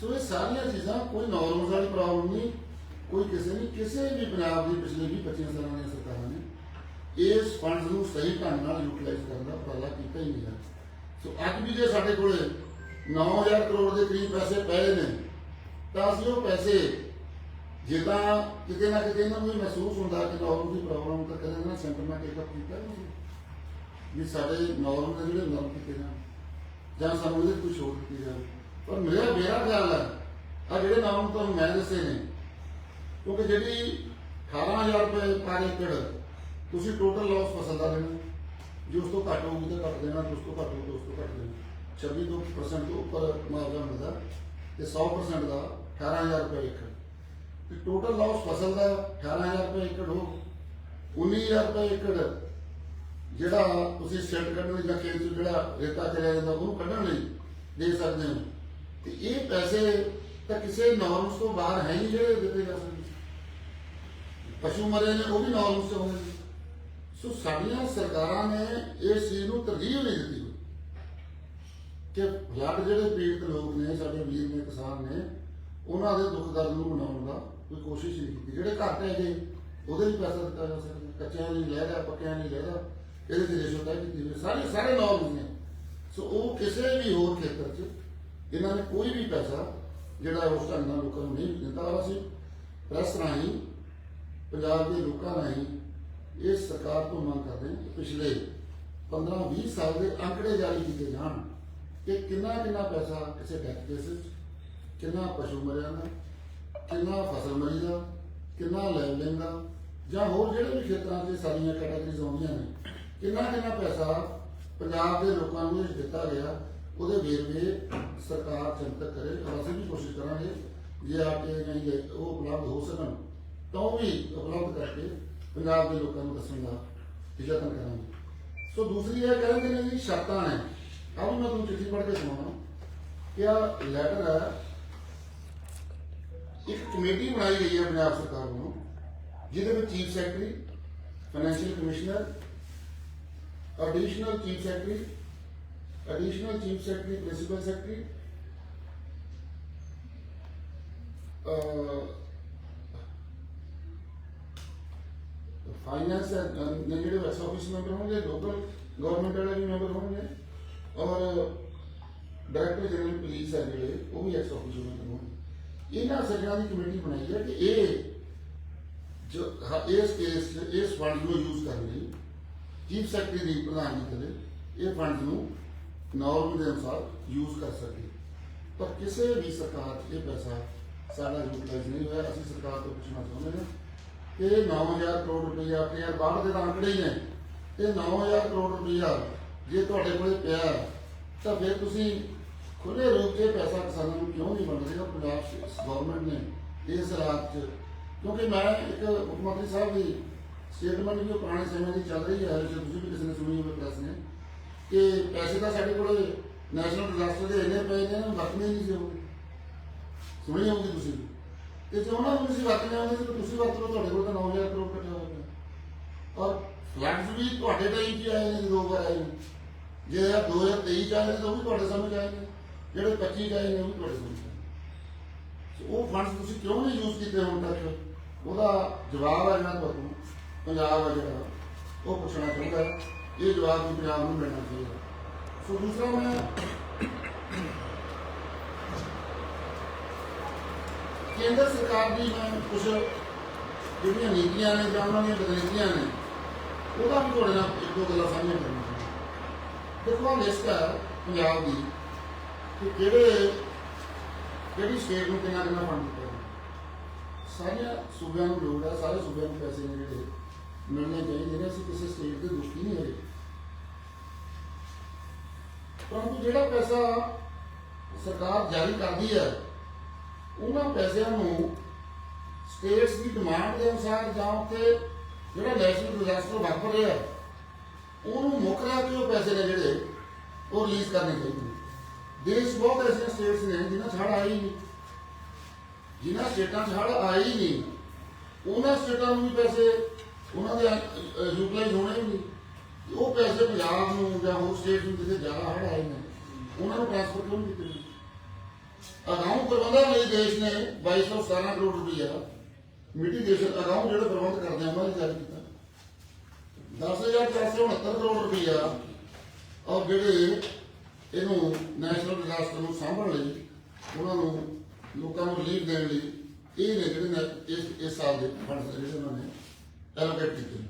ਸੋ ਇਹ ਸਾਰੀਆਂ ਚੀਜ਼ਾਂ, ਕੋਈ ਨਾਰਮਸ ਵਾਲੀ ਪ੍ਰੋਬਲਮ ਨਹੀਂ, ਕੋਈ ਕਿਸੇ ਨੇ, ਕਿਸੇ ਵੀ ਪੰਜਾਬ ਦੀ ਪਿਛਲੇ 20 25 ਸਾਲਾਂ ਦੀਆਂ ਸਰਕਾਰਾਂ ਨੇ ਇਸ ਫੰਡਸ ਨੂੰ ਸਹੀ ਢੰਗ ਨਾਲ ਯੂਟਿਲਾਈਜ਼ ਕਰਨ ਦਾ ਉਪਰਾਲਾ ਕੀਤਾ ਹੀ ਨਹੀਂ ਹੈ ਸੋ ਅੱਜ ਵੀ ਜੇ ਸਾਡੇ ਕੋਲੇ 9000 ਕਰੋੜ ਦੇ ਕਰੀਬ ਪੈਸੇ ਪਏ ਨੇ, ਤਾਂ ਅਸੀਂ ਉਹ ਪੈਸੇ ਜੇ ਤਾਂ ਕਿਤੇ ਨਾ ਕਿਤੇ ਇਹਨਾਂ ਨੂੰ ਮਹਿਸੂਸ ਹੁੰਦਾ ਕਿ ਨਾਰਮ ਦੀ ਪ੍ਰੋਬਲਮ ਤਾਂ ਕਦੇ ਨਾ ਸੈਂਟਰ ਟੇਕ ਅਪ ਕੀਤਾ ਵੀ ਸਾਡੇ ਨਾਰਮ ਦੇ ਜਿਹੜੇ ਨਰਮ ਕੀਤੇ ਜਾਣ ਜਾਂ ਸਾਨੂੰ ਇਹਦੇ ਕੋਈ ਹੋਰ ਕੀਤੇ ਜਾਣ ਪਰ ਮੇਰਾ ਮੇਰਾ ਖਿਆਲ ਹੈ ਆ ਜਿਹੜੇ ਨਾਮ ਤੁਹਾਨੂੰ ਮੈਂ ਦੱਸੇ ਨੇ, ਕਿਉਂਕਿ ਜਿਹੜੀ 18000 ਰੁਪਏ ਪਰ ਏਕੜ ਤੁਸੀਂ ਟੋਟਲ ਲਾਸ ਫਸਲ ਦਾ ਲੈਣਾ। ਜੇ ਉਸ ਤੋਂ ਘੱਟ ਹੋਊਗੀ ਤਾਂ ਘੱਟ ਦੇਣਾ, ਜੇ ਉਸ ਤੋਂ ਘੱਟ ਹੋਊ ਤਾਂ ਉਸ ਤੋਂ ਘੱਟ ਦੇਣਾ। 26 ਤੋਂ ਤੋਂ ਉੱਪਰ ਮੁਆਵਜ਼ਾ ਮਿਲਦਾ ਤੇ 100% ਦਾ 18000 ਰੁਪਏ ਏਕੜ ਤੇ ਟੋਟਲ ਲਾਸ ਫਸਲ ਦਾ 18000 ਰੁਪਏ ਏਕੜ ਹੋ 19000 ਰੁਪਏ ਏਕੜ। ਜਿਹੜਾ ਤੁਸੀਂ ਸੈੱਟ ਕਰਨ ਲਈ ਜਾਂ ਖੇਤ 'ਚ ਜਿਹੜਾ ਰੇਤਾ ਚਲਿਆ ਜਾਂਦਾ, ਉਹਨੂੰ ਕੱਢਣ ਲਈ ਦੇ ਸਕਦੇ ਹੋ। ਤੇ ਇਹ ਪੈਸੇ ਤਾਂ ਕਿਸੇ ਨਾਰਮਸ ਤੋਂ ਬਾਹਰ ਹੈ ਹੀ ਜਿਹੜੇ ਦਿੱਤੇ ਜਾ ਸਕਦੇ। ਪਸ਼ੂ ਮਰੇ ਨੇ, ਉਹ ਵੀ ਨਾਰਮਸ ਤੋਂ ਹੋਣਗੇ ਸੋ ਸਾਡੀਆਂ ਸਰਕਾਰਾਂ ਨੇ ਇਸ ਚੀਜ਼ ਨੂੰ ਤਰਜੀਹ ਨਹੀਂ ਦਿੱਤੀ। ਹੋਈ ਕਿ ਫਲੱਡ ਜਿਹੜੇ ਪੀੜਤ ਲੋਕ ਨੇ, ਸਾਡੇ ਵੀਰ ਨੇ, ਕਿਸਾਨ ਨੇ, ਉਹਨਾਂ ਦੇ ਦੁੱਖ ਦਰਦ ਨੂੰ ਮਨਾਉਣ ਦਾ ਕੋਈ ਕੋਸ਼ਿਸ਼ ਨਹੀਂ ਕੀਤੀ। ਜਿਹੜੇ ਘਰ ਢਹਿ ਗਏ ਉਹਦੇ ਲਈ ਪੈਸਾ ਦਿੱਤਾ ਜਾ ਸਕਦਾ ਕੱਚਿਆਂ ਲਈ ਲੈ ਰਿਹਾ ਪੱਕਿਆਂ ਲਈ ਲੈ ਰਿਹਾ ਇਹਦੇ ਤੇ ਰੇਸ਼ੋ ਤੈਅ ਕੀਤੀ ਹੋਈ ਸਾਰੇ ਸਾਰੇ ਨਾਰਮਸ ਨੇ। ਸੋ ਉਹ ਕਿਸੇ ਵੀ ਹੋਰ ਖੇਤਰ 'ਚ ਇਹਨਾਂ ਨੇ ਕੋਈ ਵੀ ਪੈਸਾ ਜਿਹੜਾ ਉਸ ਢੰਗ ਨਾਲ ਲੋਕਾਂ ਨੂੰ ਨਹੀਂ ਦਿੱਤਾ। ਔਰ ਅਸੀਂ ਪ੍ਰੈਸ ਰਾਹੀਂ, ਪੰਜਾਬ ਦੇ ਲੋਕਾਂ ਰਾਹੀਂ ਇਸ ਸਰਕਾਰ ਤੋਂ ਮੰਗ ਕਰਦੇ ਹਾਂ ਕਿ ਪਿਛਲੇ 15-20 ਸਾਲ ਦੇ ਅੰਕੜੇ ਜਾਰੀ ਕੀਤੇ ਜਾਣ ਕਿ ਕਿੰਨਾ ਕਿੰਨਾ ਪੈਸਾ ਕਿਸੇ ਡੈਥ ਕੇਸਿਸ ਕਿੰਨਾ ਪਸ਼ੂ ਮਰਿਆ ਦਾ, ਕਿੰਨਾ ਫਸਲ ਮਰੀ ਦਾ, ਕਿੰਨਾ ਲੈਵਲਿੰਗ ਦਾ, ਜਾਂ ਹੋਰ ਜਿਹੜੇ ਵੀ ਖੇਤਰਾਂ 'ਚ ਸਾਰੀਆਂ ਕੈਟਾਗਰੀਜ਼ ਆਉਂਦੀਆਂ ਨੇ, ਕਿੰਨਾ ਕਿੰਨਾ ਪੈਸਾ ਪੰਜਾਬ ਦੇ ਲੋਕਾਂ ਨੂੰ ਦਿੱਤਾ ਗਿਆ, ਉਹਦੇ ਵੇਰਵੇ ਸਰਕਾਰ ਜਨਤਕ ਕਰੇ ਅਸੀਂ ਵੀ ਕੋਸ਼ਿਸ਼ ਕਰਾਂਗੇ ਜੇ ਆਪਕੇ ਨਹੀਂ ਉਹ ਉਪਲਬਧ ਹੋ ਸਕਣ, ਤਾਂ ਉਹ ਵੀ ਉਪਲਬਧ ਕਰਕੇ ਪੰਜਾਬ ਦੇ ਲੋਕਾਂ ਨੂੰ ਦੱਸਣ ਦਾ ਯਤਨ ਕਰਾਂਗੇ। ਸੋ ਦੂਸਰੀ ਇਹ ਕਹਿੰਦੇ ਨੇ ਜੀ, ਸ਼ਰਤਾਂ ਨੇ। ਆਹ ਵੀ ਮੈਂ ਤੁਹਾਨੂੰ ਚਿੱਠੀ ਪੜ੍ਹ ਕੇ ਸੁਣਾਉਣਾ ਕਿ ਆ ਲੈਟਰ ਹੈ, ਇੱਕ ਕਮੇਟੀ ਬਣਾਈ ਗਈ ਹੈ ਪੰਜਾਬ ਸਰਕਾਰ ਵੱਲੋਂ, ਜਿਹਦੇ ਵਿੱਚ chief secretary financial commissioner additional chief secretary additional chief secretary principal secretary finance ਦੇ ਜਿਹੜੇ ਐਕਸ ਆਫਿਸ ਮੈਂਬਰ ਹੋਣਗੇ ਲੋਕਲ ਗਵਰਨਮੈਂਟ ਵਾਲੇ ਵੀ ਮੈਂਬਰ ਹੋਣਗੇ ਔਰ ਡਾਇਰੈਕਟਰ ਜਨਰਲ ਪੁਲਿਸ ਹੈ ਜਿਹੜੇ ਉਹ ਵੀ ਐਕਸ ਆਫਿਸ ਮੈਂਬਰ ਹੋਣਗੇ ਇਹਨਾਂ ਸੱਜਣਾ ਦੀ ਕਮੇਟੀ ਬਣਾਈ ਹੈ ਕਿ ਇਹ ਜੋ ਹ- ਇਸ ਕੇਸ 'ਚ ਇਸ ਫੰਡ ਨੂੰ ਯੂਜ਼ ਕਰਨ ਲਈ ਚੀਫ ਸੈਕਟਰੀ ਦੀ ਪ੍ਰਧਾਨਗੀ ਕਰੇ ਇਹ ਫੰਡ ਨੂੰ ਨਾਰਮ ਦੇ ਅਨੁਸਾਰ ਯੂਜ਼ ਕਰ ਸਕੇ ਪਰ ਕਿਸੇ ਵੀ ਸਰਕਾਰ 'ਚ ਇਹ ਪੈਸਾ ਸਾਡਾ ਯੂਟਿਲਾਈਜ਼ ਨਹੀਂ ਹੋਇਆ ਅਸੀਂ ਕਿ ਇਹ 9000 ਕਰੋੜ ਰੁਪਈਆ ਆਪਣੇ ਯਾਰ ਬਾਹਰ ਦੇ ਤਾਂ ਆંકੜੇ ਹੀ ਨੇ। ਇਹ 9000 ਕਰੋੜ ਰੁਪਈਆ ਜੇ ਤੁਹਾਡੇ ਕੋਲ ਪਿਆ ਤਾਂ ਫਿਰ ਤੁਸੀਂ ਖੁੱਲੇ ਰੂਪ 'ਚ ਪੈਸਾ ਕਿਸਾਨਾਂ ਨੂੰ ਕਿਉਂ ਨਹੀਂ ਵੰਡ ਰਹੇ ਪੰਜਾਬ ਗਵਰਨਮੈਂਟ ਨੇ ਇਸ ਰਾਤ 'ਚ। ਕਿਉਂਕਿ ਮੈਂ ਇੱਕ ਮੁੱਖ ਮੰਤਰੀ ਸਾਹਿਬ ਦੀ ਸਟੇਟਮੈਂਟ ਵੀ ਉਹ ਪੁਰਾਣੇ ਸਮੇਂ ਦੀ ਚੱਲ ਰਹੀ ਹੈ, ਜੇ ਤੁਸੀਂ ਵੀ ਕਿਸੇ ਨੇ ਸੁਣੀ ਹੋਵੇ ਪ੍ਰੈਸ ਨੇ, ਕਿ ਪੈਸੇ ਤਾਂ ਸਾਡੇ ਕੋਲ ਨੈਸ਼ਨਲ ਡਿਜ਼ਾਸਟਰ ਦੇ ਇੰਨੇ ਪਏ ਨੇ ਉਹ ਵਰਤਨੇ ਨਹੀਂ ਸੀ ਹੋਗੇ ਸੁਣੀ ਹੋਊਗੀ ਤੁਸੀਂ? ਤੇ ਜੇ ਉਹਨਾਂ ਤੁਸੀਂ ਵਰਤਨੇ ਆਉਂਦੇ ਸੀ ਤਾਂ ਤੁਸੀਂ ਵਰਤ ਲਓ, ਤੁਹਾਡੇ ਕੋਲ ਤਾਂ 9000 ਕਰੋੜ ਇਕੱਠਾ ਹੋ ਗਿਆ ਔਰ ਫਲੱਡਸ ਵੀ ਤੁਹਾਡੇ ਟਾਈਮ 'ਚ ਆਏ ਨੇ, ਦੋ ਵਾਰ ਆਏ ਨੇ। ਜੇ 2023 ਚ ਆਏ ਨੇ, ਤਾਂ ਉਹ ਵੀ ਤੁਹਾਡੇ ਸਮਝ ਆਏ ਨੇ। ਜਿਹੜੇ 25 ਚ ਆਏ ਨੇ, ਉਹ ਵੀ ਤੁਹਾਡੇ ਸਮਝ ਆਏ ਸੋ ਉਹ ਫੰਡਸ ਤੁਸੀਂ ਕਿਉਂ ਨਹੀਂ ਯੂਜ਼ ਕੀਤੇ ਹੁਣ ਤੱਕ? ਉਹਦਾ ਜਵਾਬ ਆ ਜਿਹੜਾ ਤੁਹਾਨੂੰ ਪੰਜਾਬ ਹੈ ਜਿਹੜਾ, ਉਹ ਪੁੱਛਣਾ ਚਾਹੁੰਦਾ। ਇਹ ਜਵਾਬ ਵੀ ਪੰਜਾਬ ਨੂੰ ਮਿਲਣਾ ਚਾਹੀਦਾ। ਸੋ ਦੂਸਰਾ ਮੈਂ ਕੇਂਦਰ ਸਰਕਾਰ ਦੀ ਮੈਂ ਕੁਝ ਜਿਹੜੀਆਂ ਨੀਤੀਆਂ ਨੇ ਜਾਂ ਉਹਨਾਂ ਦੀਆਂ ਬਦਲੀਆਂ ਨੇ, ਉਹਦਾ ਵੀ ਤੁਹਾਡੇ ਨਾਲ ਇੱਕ ਦੋ ਗੱਲਾਂ ਸਾਂਝੀਆਂ ਕਰਨੀਆਂ ਦੇਖੋ ਲਿਸਟ ਹੈ ਪੰਜਾਬ ਦੀ, ਕਿ ਕਿਹੜੇ, ਕਿਹੜੀ ਸਟੇਟ ਨੂੰ ਕਿੰਨਾ ਕਿੰਨਾ ਫੰਡ ਦਿੱਤਾ ਸਾਰੀਆਂ ਸੂਬਿਆਂ ਨੂੰ ਲੋੜ ਹੈ ਸਾਰੇ ਸੂਬਿਆਂ ਨੂੰ ਪੈਸੇ ਨੇ ਜਿਹੜੇ, ਮਿਲਣੇ ਚਾਹੀਦੇ ਨੇ, ਅਸੀਂ ਕਿਸੇ ਸਟੇਟ ਦੇ ਦੁਖੀ ਨਹੀਂ ਹੈਗੇ। ਪਰੰਤੂ ਜਿਹੜਾ ਪੈਸਾ ਸਰਕਾਰ ਜਾਰੀ ਕਰਦੀ ਹੈ ਉਹਨਾਂ ਪੈਸਿਆਂ ਨੂੰ ਸਟੇਟਸ ਦੀ ਡਿਮਾਂਡ ਦੇ ਅਨੁਸਾਰ ਜਾਂ ਉੱਥੇ ਜਿਹੜਾ ਨੈਸ਼ਨਲ ਡਿਜ਼ਾਸਟਰ ਵਾਪਰ ਰਿਹਾ ਉਹਨੂੰ ਮੁੱਖ ਰੱਖ ਕੇ ਉਹ ਪੈਸੇ ਨੇ ਜਿਹੜੇ ਉਹ ਰਿਲੀਜ਼ ਕਰਨੇ ਚਾਹੀਦੇ ਨੇ। ਦੇਸ਼ ਬਹੁਤ ਐਸੀਆਂ ਸਟੇਟਸ ਨੇ ਜਿਨ੍ਹਾਂ 'ਚ ਹੜ੍ਹ ਆਈ ਨਹੀਂ। ਜਿਨ੍ਹਾਂ ਸਟੇਟਾਂ 'ਚ ਹੜ੍ਹ ਆਈ ਨਹੀਂ, ਉਹਨਾਂ ਸਟੇਟਾਂ ਨੂੰ ਵੀ ਪੈਸੇ, ਉਹਨਾਂ ਦੇ ਯੂਟਿਲਾਈਜ਼ ਹੋਣੇ ਹੀ ਨਹੀਂ। ਉਹ ਪੈਸੇ ਪੰਜਾਬ ਨੂੰ ਜਾਂ ਹੋਰ ਸਟੇਟ ਨੂੰ ਜਿੱਥੇ ਜ਼ਿਆਦਾ ਹੜ੍ਹ ਆਏ ਨੇ, ਉਹਨਾਂ ਨੂੰ ਟ੍ਰਾਂਸਫਰ ਕਿਉਂ ਨਹੀਂ ਕੀਤੇ ਅਗਾਊਂ ਪ੍ਰਬੰਧਾਂ ਲਈ ਦੇਸ਼ ਨੇ 2217 ਕਰੋੜ ਰੁਪਈਆ। ਮਿਟੀਗੇਸ਼ਨ ਅਗਾਊਂ ਜਿਹੜੇ ਪ੍ਰਬੰਧ ਕਰਦੇ ਆ, ਉਹਨਾਂ ਨੇ ਜਾਰੀ ਕੀਤਾ। 10469 ਕਰੋੜ ਰੁਪਈਆ ਔਰ ਜਿਹੜੇ ਇਹਨੂੰ ਨੈਸ਼ਨਲ ਡਿਜ਼ਾਸਟਰ ਨੂੰ ਸਾਂਭਣ ਲਈ ਉਹਨਾਂ ਨੂੰ ਲੋਕਾਂ ਨੂੰ ਰਿਲੀਫ ਦੇਣ ਲਈ ਇਹ ਨੇ ਜਿਹੜੇ ਨੇ ਇਸ ਇਸ ਸਾਲ ਦੇ ਫੰਡ ਜਿਹੜੇ ਉਹਨਾਂ ਨੇ ਐਲੋਕੇਟ ਕੀਤੇ। ਨੇ।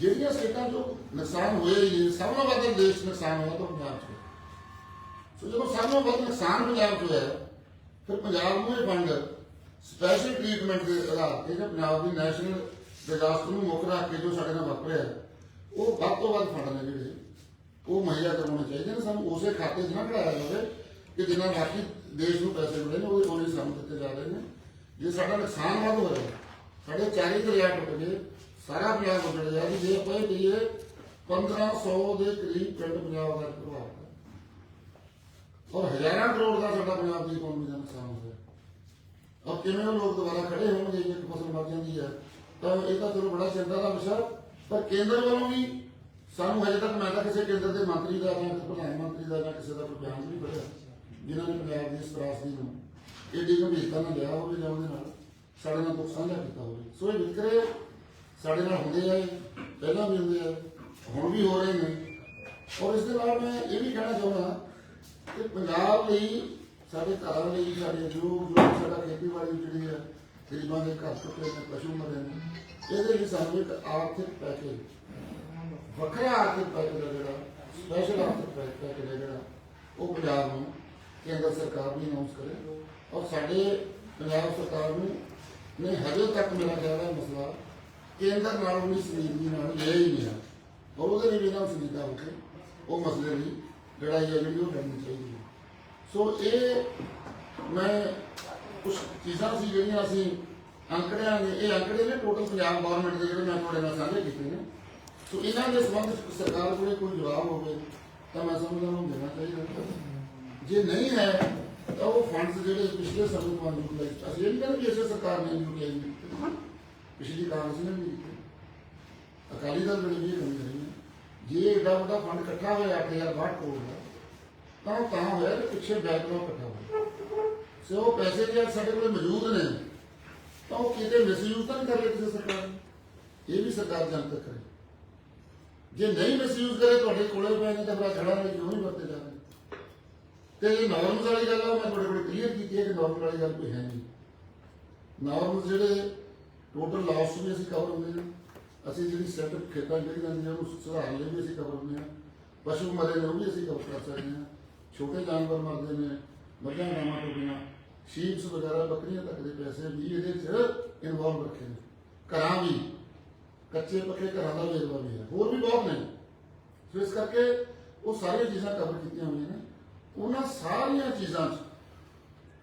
ਜਿਹੜੀਆਂ ਸਟੇਟਾਂ ਤੋਂ ਨੁਕਸਾਨ ਹੋਇਆ ਹੀ ਸਭ ਨਾਲੋਂ ਵੱਧ ਦੇਸ਼ ਨੁਕਸਾਨ ਹੋਇਆ ਤਾਂ ਪੰਜਾਬ 'ਚ। ਸੋ ਜਦੋਂ ਸਭ ਨਾਲੋਂ ਵੱਧ ਨੁਕਸਾਨ ਪੰਜਾਬ 'ਚ ਹੋਇਆ, ਫਿਰ ਪੰਜਾਬ ਨੂੰ ਇਹ ਫੰਡ ਸਪੈਸ਼ਲ ਟ੍ਰੀਟਮੈਂਟ ਦੇ ਆਧਾਰ ਤੇ ਜਾਂ ਪੰਜਾਬ ਦੀ ਨੈਸ਼ਨਲ ਡਿਜ਼ਾਸਟਰ ਨੂੰ ਮੁੱਖ ਰੱਖ ਕੇ ਜੋ ਸਾਡੇ ਨਾਲ ਵਾਪਰਿਆ, ਉਹ ਵੱਧ ਤੋਂ ਵੱਧ ਫੰਡ ਨੇ ਜਿਹੜੇ, ਉਹ ਮੁਹੱਈਆ ਕਰਵਾਉਣੇ ਚਾਹੀਦੇ ਨੇ। ਸਾਨੂੰ ਉਸੇ ਖਾਤੇ 'ਚ ਨਾ ਕਢਾਇਆ ਜਾਵੇ ਕਿ ਜਿੰਨਾ ਬਾਕੀ ਦੇਸ਼ ਨੂੰ ਪੈਸੇ ਮਿਲੇ ਨੇ ਉਹ ਉਹਨੇ ਸਾਨੂੰ ਦਿੱਤੇ ਜਾ ਰਹੇ ਨੇ। ਜੇ ਸਾਡਾ ਨੁਕਸਾਨ ਵੱਧ ਹੋਇਆ, ਸਾਡੇ ਚਾਰੇ ਦਰਿਆ ਟੁੱਟ ਗਏ, ਸਾਰਾ ਪੰਜਾਬ ਉੱਜੜ ਗਿਆ। ਜੀ ਜੇ ਆਪਾਂ ਇਹ ਕਹੀਏ 1500 ਦੇ ਕਰੀਬ ਪਿੰਡ ਪੰਜਾਬ ਦਾ ਪ੍ਰਭਾਵ ਔਰ ਹਜ਼ਾਰਾਂ ਕਰੋੜ ਦਾ ਸਾਡਾ ਪੰਜਾਬ ਦੀ ਇਕਨੋਮੀ ਦਾ ਨੁਕਸਾਨ ਹੋਇਆ ਔਰ ਕਿਵੇਂ ਉਹ ਲੋਕ ਦੁਬਾਰਾ ਖੜੇ ਹੋਣਗੇ, ਜੇ ਫਸਲ ਮਰ ਜਾਂਦੀ ਹੈ, ਤਾਂ ਇਹ ਤਾਂ ਚਲੋ ਬੜਾ ਚਿੰਤਾ ਦਾ ਵਿਸ਼ਾ ਪਰ ਕੇਂਦਰ ਵੱਲੋਂ ਵੀ ਸਾਨੂੰ ਹਜੇ ਤੱਕ, ਮੈਂ ਤਾਂ ਕਿਸੇ ਕੇਂਦਰ ਦੇ ਮੰਤਰੀ ਦਾ ਜਾਂ ਪ੍ਰਧਾਨ ਮੰਤਰੀ ਦਾ ਜਾਂ ਕਿਸੇ ਦਾ ਕੋਈ ਬਿਆਨ ਨਹੀਂ ਪੜਿਆ ਜਿਨ੍ਹਾਂ ਨੇ ਪੰਜਾਬ ਦੀ ਇਸ ਤਰਾਸਦੀ ਨੂੰ ਏਡੀ ਗੰਭੀਰਤਾ ਨਾਲ ਲਿਆ ਹੋਵੇ ਜਾਂ ਉਹਦੇ ਨਾਲ ਸਾਡੇ ਨਾਲ ਦੁੱਖ ਸਾਂਝਾ ਕੀਤਾ ਹੋਵੇ। ਸੋ ਇਹ ਵਿਕਰੇ ਸਾਡੇ ਨਾਲ ਹੁੰਦੇ ਆ, ਪਹਿਲਾਂ ਵੀ ਹੁੰਦੇ ਆ, ਹੁਣ ਵੀ ਹੋ ਰਹੇ ਨੇ। ਔਰ ਇਸ ਦੇ ਨਾਲ ਮੈਂ ਇਹ ਵੀ ਕਹਿਣਾ ਚਾਹੁੰਦਾ ਕਿ ਪੰਜਾਬ ਲਈ, ਸਾਡੇ ਘਰਾਂ ਲਈ, ਸਾਡੇ ਜੋ ਜੋ ਸਾਡਾ ਖੇਤੀਬਾੜੀ ਜਿਹੜੀ ਹੈ ਗਰੀਬਾਂ ਦੇ ਘਰ ਟੁੱਟੇ ਨੇ, ਪਸ਼ੂ ਮਰੇ ਨੇ, ਇਹਦੇ ਲਈ ਸਾਨੂੰ ਇੱਕ ਆਰਥਿਕ ਪੈਕੇਜ, ਵੱਖਰਾ ਆਰਥਿਕ ਪੈਕੇਜ ਹੈ ਜਿਹੜਾ ਸਪੈਸ਼ਲ ਆਰਥਿਕ ਪੈਕੇਜ ਹੈ ਜਿਹੜਾ ਉਹ ਪੰਜਾਬ ਨੂੰ, ਕੇਂਦਰ ਸਰਕਾਰ ਵੀ ਅਨਾਉਂਸ ਕਰੇ। ਔਰ ਸਾਡੇ ਪੰਜਾਬ ਸਰਕਾਰ ਨੂੰ, ਨੇ ਹਜੇ ਤੱਕ ਮੇਰਾ ਖਿਆਲ ਹੈ ਮਸਲਾ, ਕੇਂਦਰ ਨਾਲ ਵੀ ਸੰਜੀਦਗੀ ਨਾਲ ਲਿਆ ਹੀ ਨਹੀਂ ਹੈ। ਔਰ ਉਹਦੇ ਲਈ ਵੀ ਨਾ ਸੰਜੀਦਾ ਹੋ ਕੇ ਉਹ ਮਸਲੇ ਲਈ। ਲੜਾਈ ਹੈ ਜਿਹੜੀ ਉਹ ਲੜਨੀ ਚਾਹੀਦੀ ਹੈ। ਸੋ ਇਹ ਮੈਂ ਕੁਝ ਚੀਜ਼ਾਂ ਸੀ ਜਿਹੜੀਆਂ ਅਸੀਂ ਅੰਕੜਿਆਂ ਨੇ ਇਹ ਅੰਕੜੇ ਨੇ ਟੋਟਲ ਪੰਜਾਬ ਗਵਰਨਮੈਂਟ ਦੇ ਜਿਹੜੇ ਮੈਂ ਤੁਹਾਡੇ ਨਾਲ ਸਾਂਝੇ ਕੀਤੇ ਨੇ। ਸੋ ਇਹਨਾਂ ਦੇ ਸੰਬੰਧ ਸਰਕਾਰ ਕੋਲੇ ਕੋਈ ਜਵਾਬ ਹੋਵੇ ਤਾਂ ਮੈਂ ਸਮਝਦਾ ਉਹਨੂੰ ਦੇਣਾ ਚਾਹੀਦਾ। ਜੇ ਨਹੀਂ ਹੈ, ਤਾਂ ਉਹ ਫੰਡਸ ਜਿਹੜੇ ਪਿਛਲੇ ਸਮੇਂ ਤੋਂ ਯੂਟਿਲਾਈਜ਼ ਅਸੀਂ ਇਹ ਨਹੀਂ ਕਹਿੰਦੇ ਇਸੇ ਸਰਕਾਰ ਨੇ ਯੂਟਿਲਾਈਜ਼ ਨਹੀਂ। ਕੀਤੇ ਪਿਛਲੀ ਕਾਂਗਰਸ ਨੇ ਵੀ ਕੀਤੇ ਅਕਾਲੀ ਦਲ ਵੇਲੇ ਵੀ ਇਹ ਕਮੀ ਰਹੀ ਜੇ ਏਡਾ ਵੱਡਾ ਫੰਡ ਇਕੱਠਾ ਹੋਇਆ 8062 ਕਰੋੜ ਦਾ, ਤਾਂ ਉਹ ਤਾਂ ਹੋਇਆ ਕਿ ਪਿੱਛੇ ਬੈਕਲੌਗ ਇਕੱਠਾ ਹੋਇਆ। ਸੋ ਉਹ ਪੈਸੇ ਜੇ ਸਾਡੇ ਕੋਲ ਮੌਜੂਦ ਨੇ, ਤਾਂ ਉਹ ਕਿਤੇ ਮਿਸਯੂਜ਼ ਤਾਂ ਨਹੀਂ ਕਰ ਰਹੀ ਕਿਸੇ ਸਰਕਾਰ? ਨੇ ਇਹ ਵੀ ਸਰਕਾਰ ਜਨਤਕ ਕਰੇ। ਜੇ ਨਹੀਂ ਮਿਸਯੂਜ਼ ਕਰੇ, ਤੁਹਾਡੇ ਕੋਲੇ ਪਏ ਨੇ ਤਾਂ ਬੜਾ ਖੜਾ ਨੇ ਕਿਉਂ ਨਹੀਂ ਵਰਤੇ ਜਾ ਰਹੇ। ਤੇ ਇਹ ਨਾਰਮਸ ਵਾਲੀ ਗੱਲ ਆ ਮੈਂ ਤੁਹਾਡੇ ਕੋਲ ਕਲੀਅਰ ਕੀਤੀ ਹੈ ਕਿ ਨਾਰਮਸ ਵਾਲੀ ਗੱਲ ਕੋਈ ਹੈ ਨਹੀਂ। ਨਾਰਮਸ ਜਿਹੜੇ ਟੋਟਲ ਲਾਸ ਵੀ ਅਸੀਂ ਕਵਰ ਹੁੰਦੇ ਨੇ। ਅਸੀਂ ਜਿਹੜੀ ਸੈਟ ਖੇਤਾਂ ਜਿਹੜੀ ਜਾਂਦੀਆਂ ਆ ਉਹਨੂੰ ਸੁਧਾਰਨ ਲਈ ਵੀ ਅਸੀਂ ਕਵਰ ਹੁੰਦੇ ਆ ਪਸ਼ੂ ਮਰੇ ਨੇ, ਉਹ ਵੀ ਅਸੀਂ ਕਵਰ ਕਰ ਸਕਦੇ ਹਾਂ। ਛੋਟੇ ਜਾਨਵਰ ਮਰਦੇ ਨੇ ਮੱਝਾਂ ਗਾਵਾਂ ਟੁੱਟੀਆਂ ਸ਼ੀਪਸ ਵਗੈਰਾ, ਬੱਕਰੀਆਂ ਤੱਕ ਦੇ ਪੈਸੇ ਵੀ ਇਹਦੇ 'ਚ ਇਨਵੋਲਵ ਰੱਖੇ ਨੇ। ਘਰਾਂ ਵੀ, ਕੱਚੇ ਪੱਕੇ ਘਰਾਂ ਦਾ ਵੇਰਵਾ ਵੀ ਹੈ। ਹੋਰ ਵੀ ਬਹੁਤ ਨੇ। ਸੋ ਇਸ ਕਰਕੇ ਉਹ ਸਾਰੀਆਂ ਚੀਜ਼ਾਂ ਕਵਰ ਕੀਤੀਆਂ ਹੋਈਆਂ ਨੇ। ਉਹਨਾਂ ਸਾਰੀਆਂ ਚੀਜ਼ਾਂ 'ਚ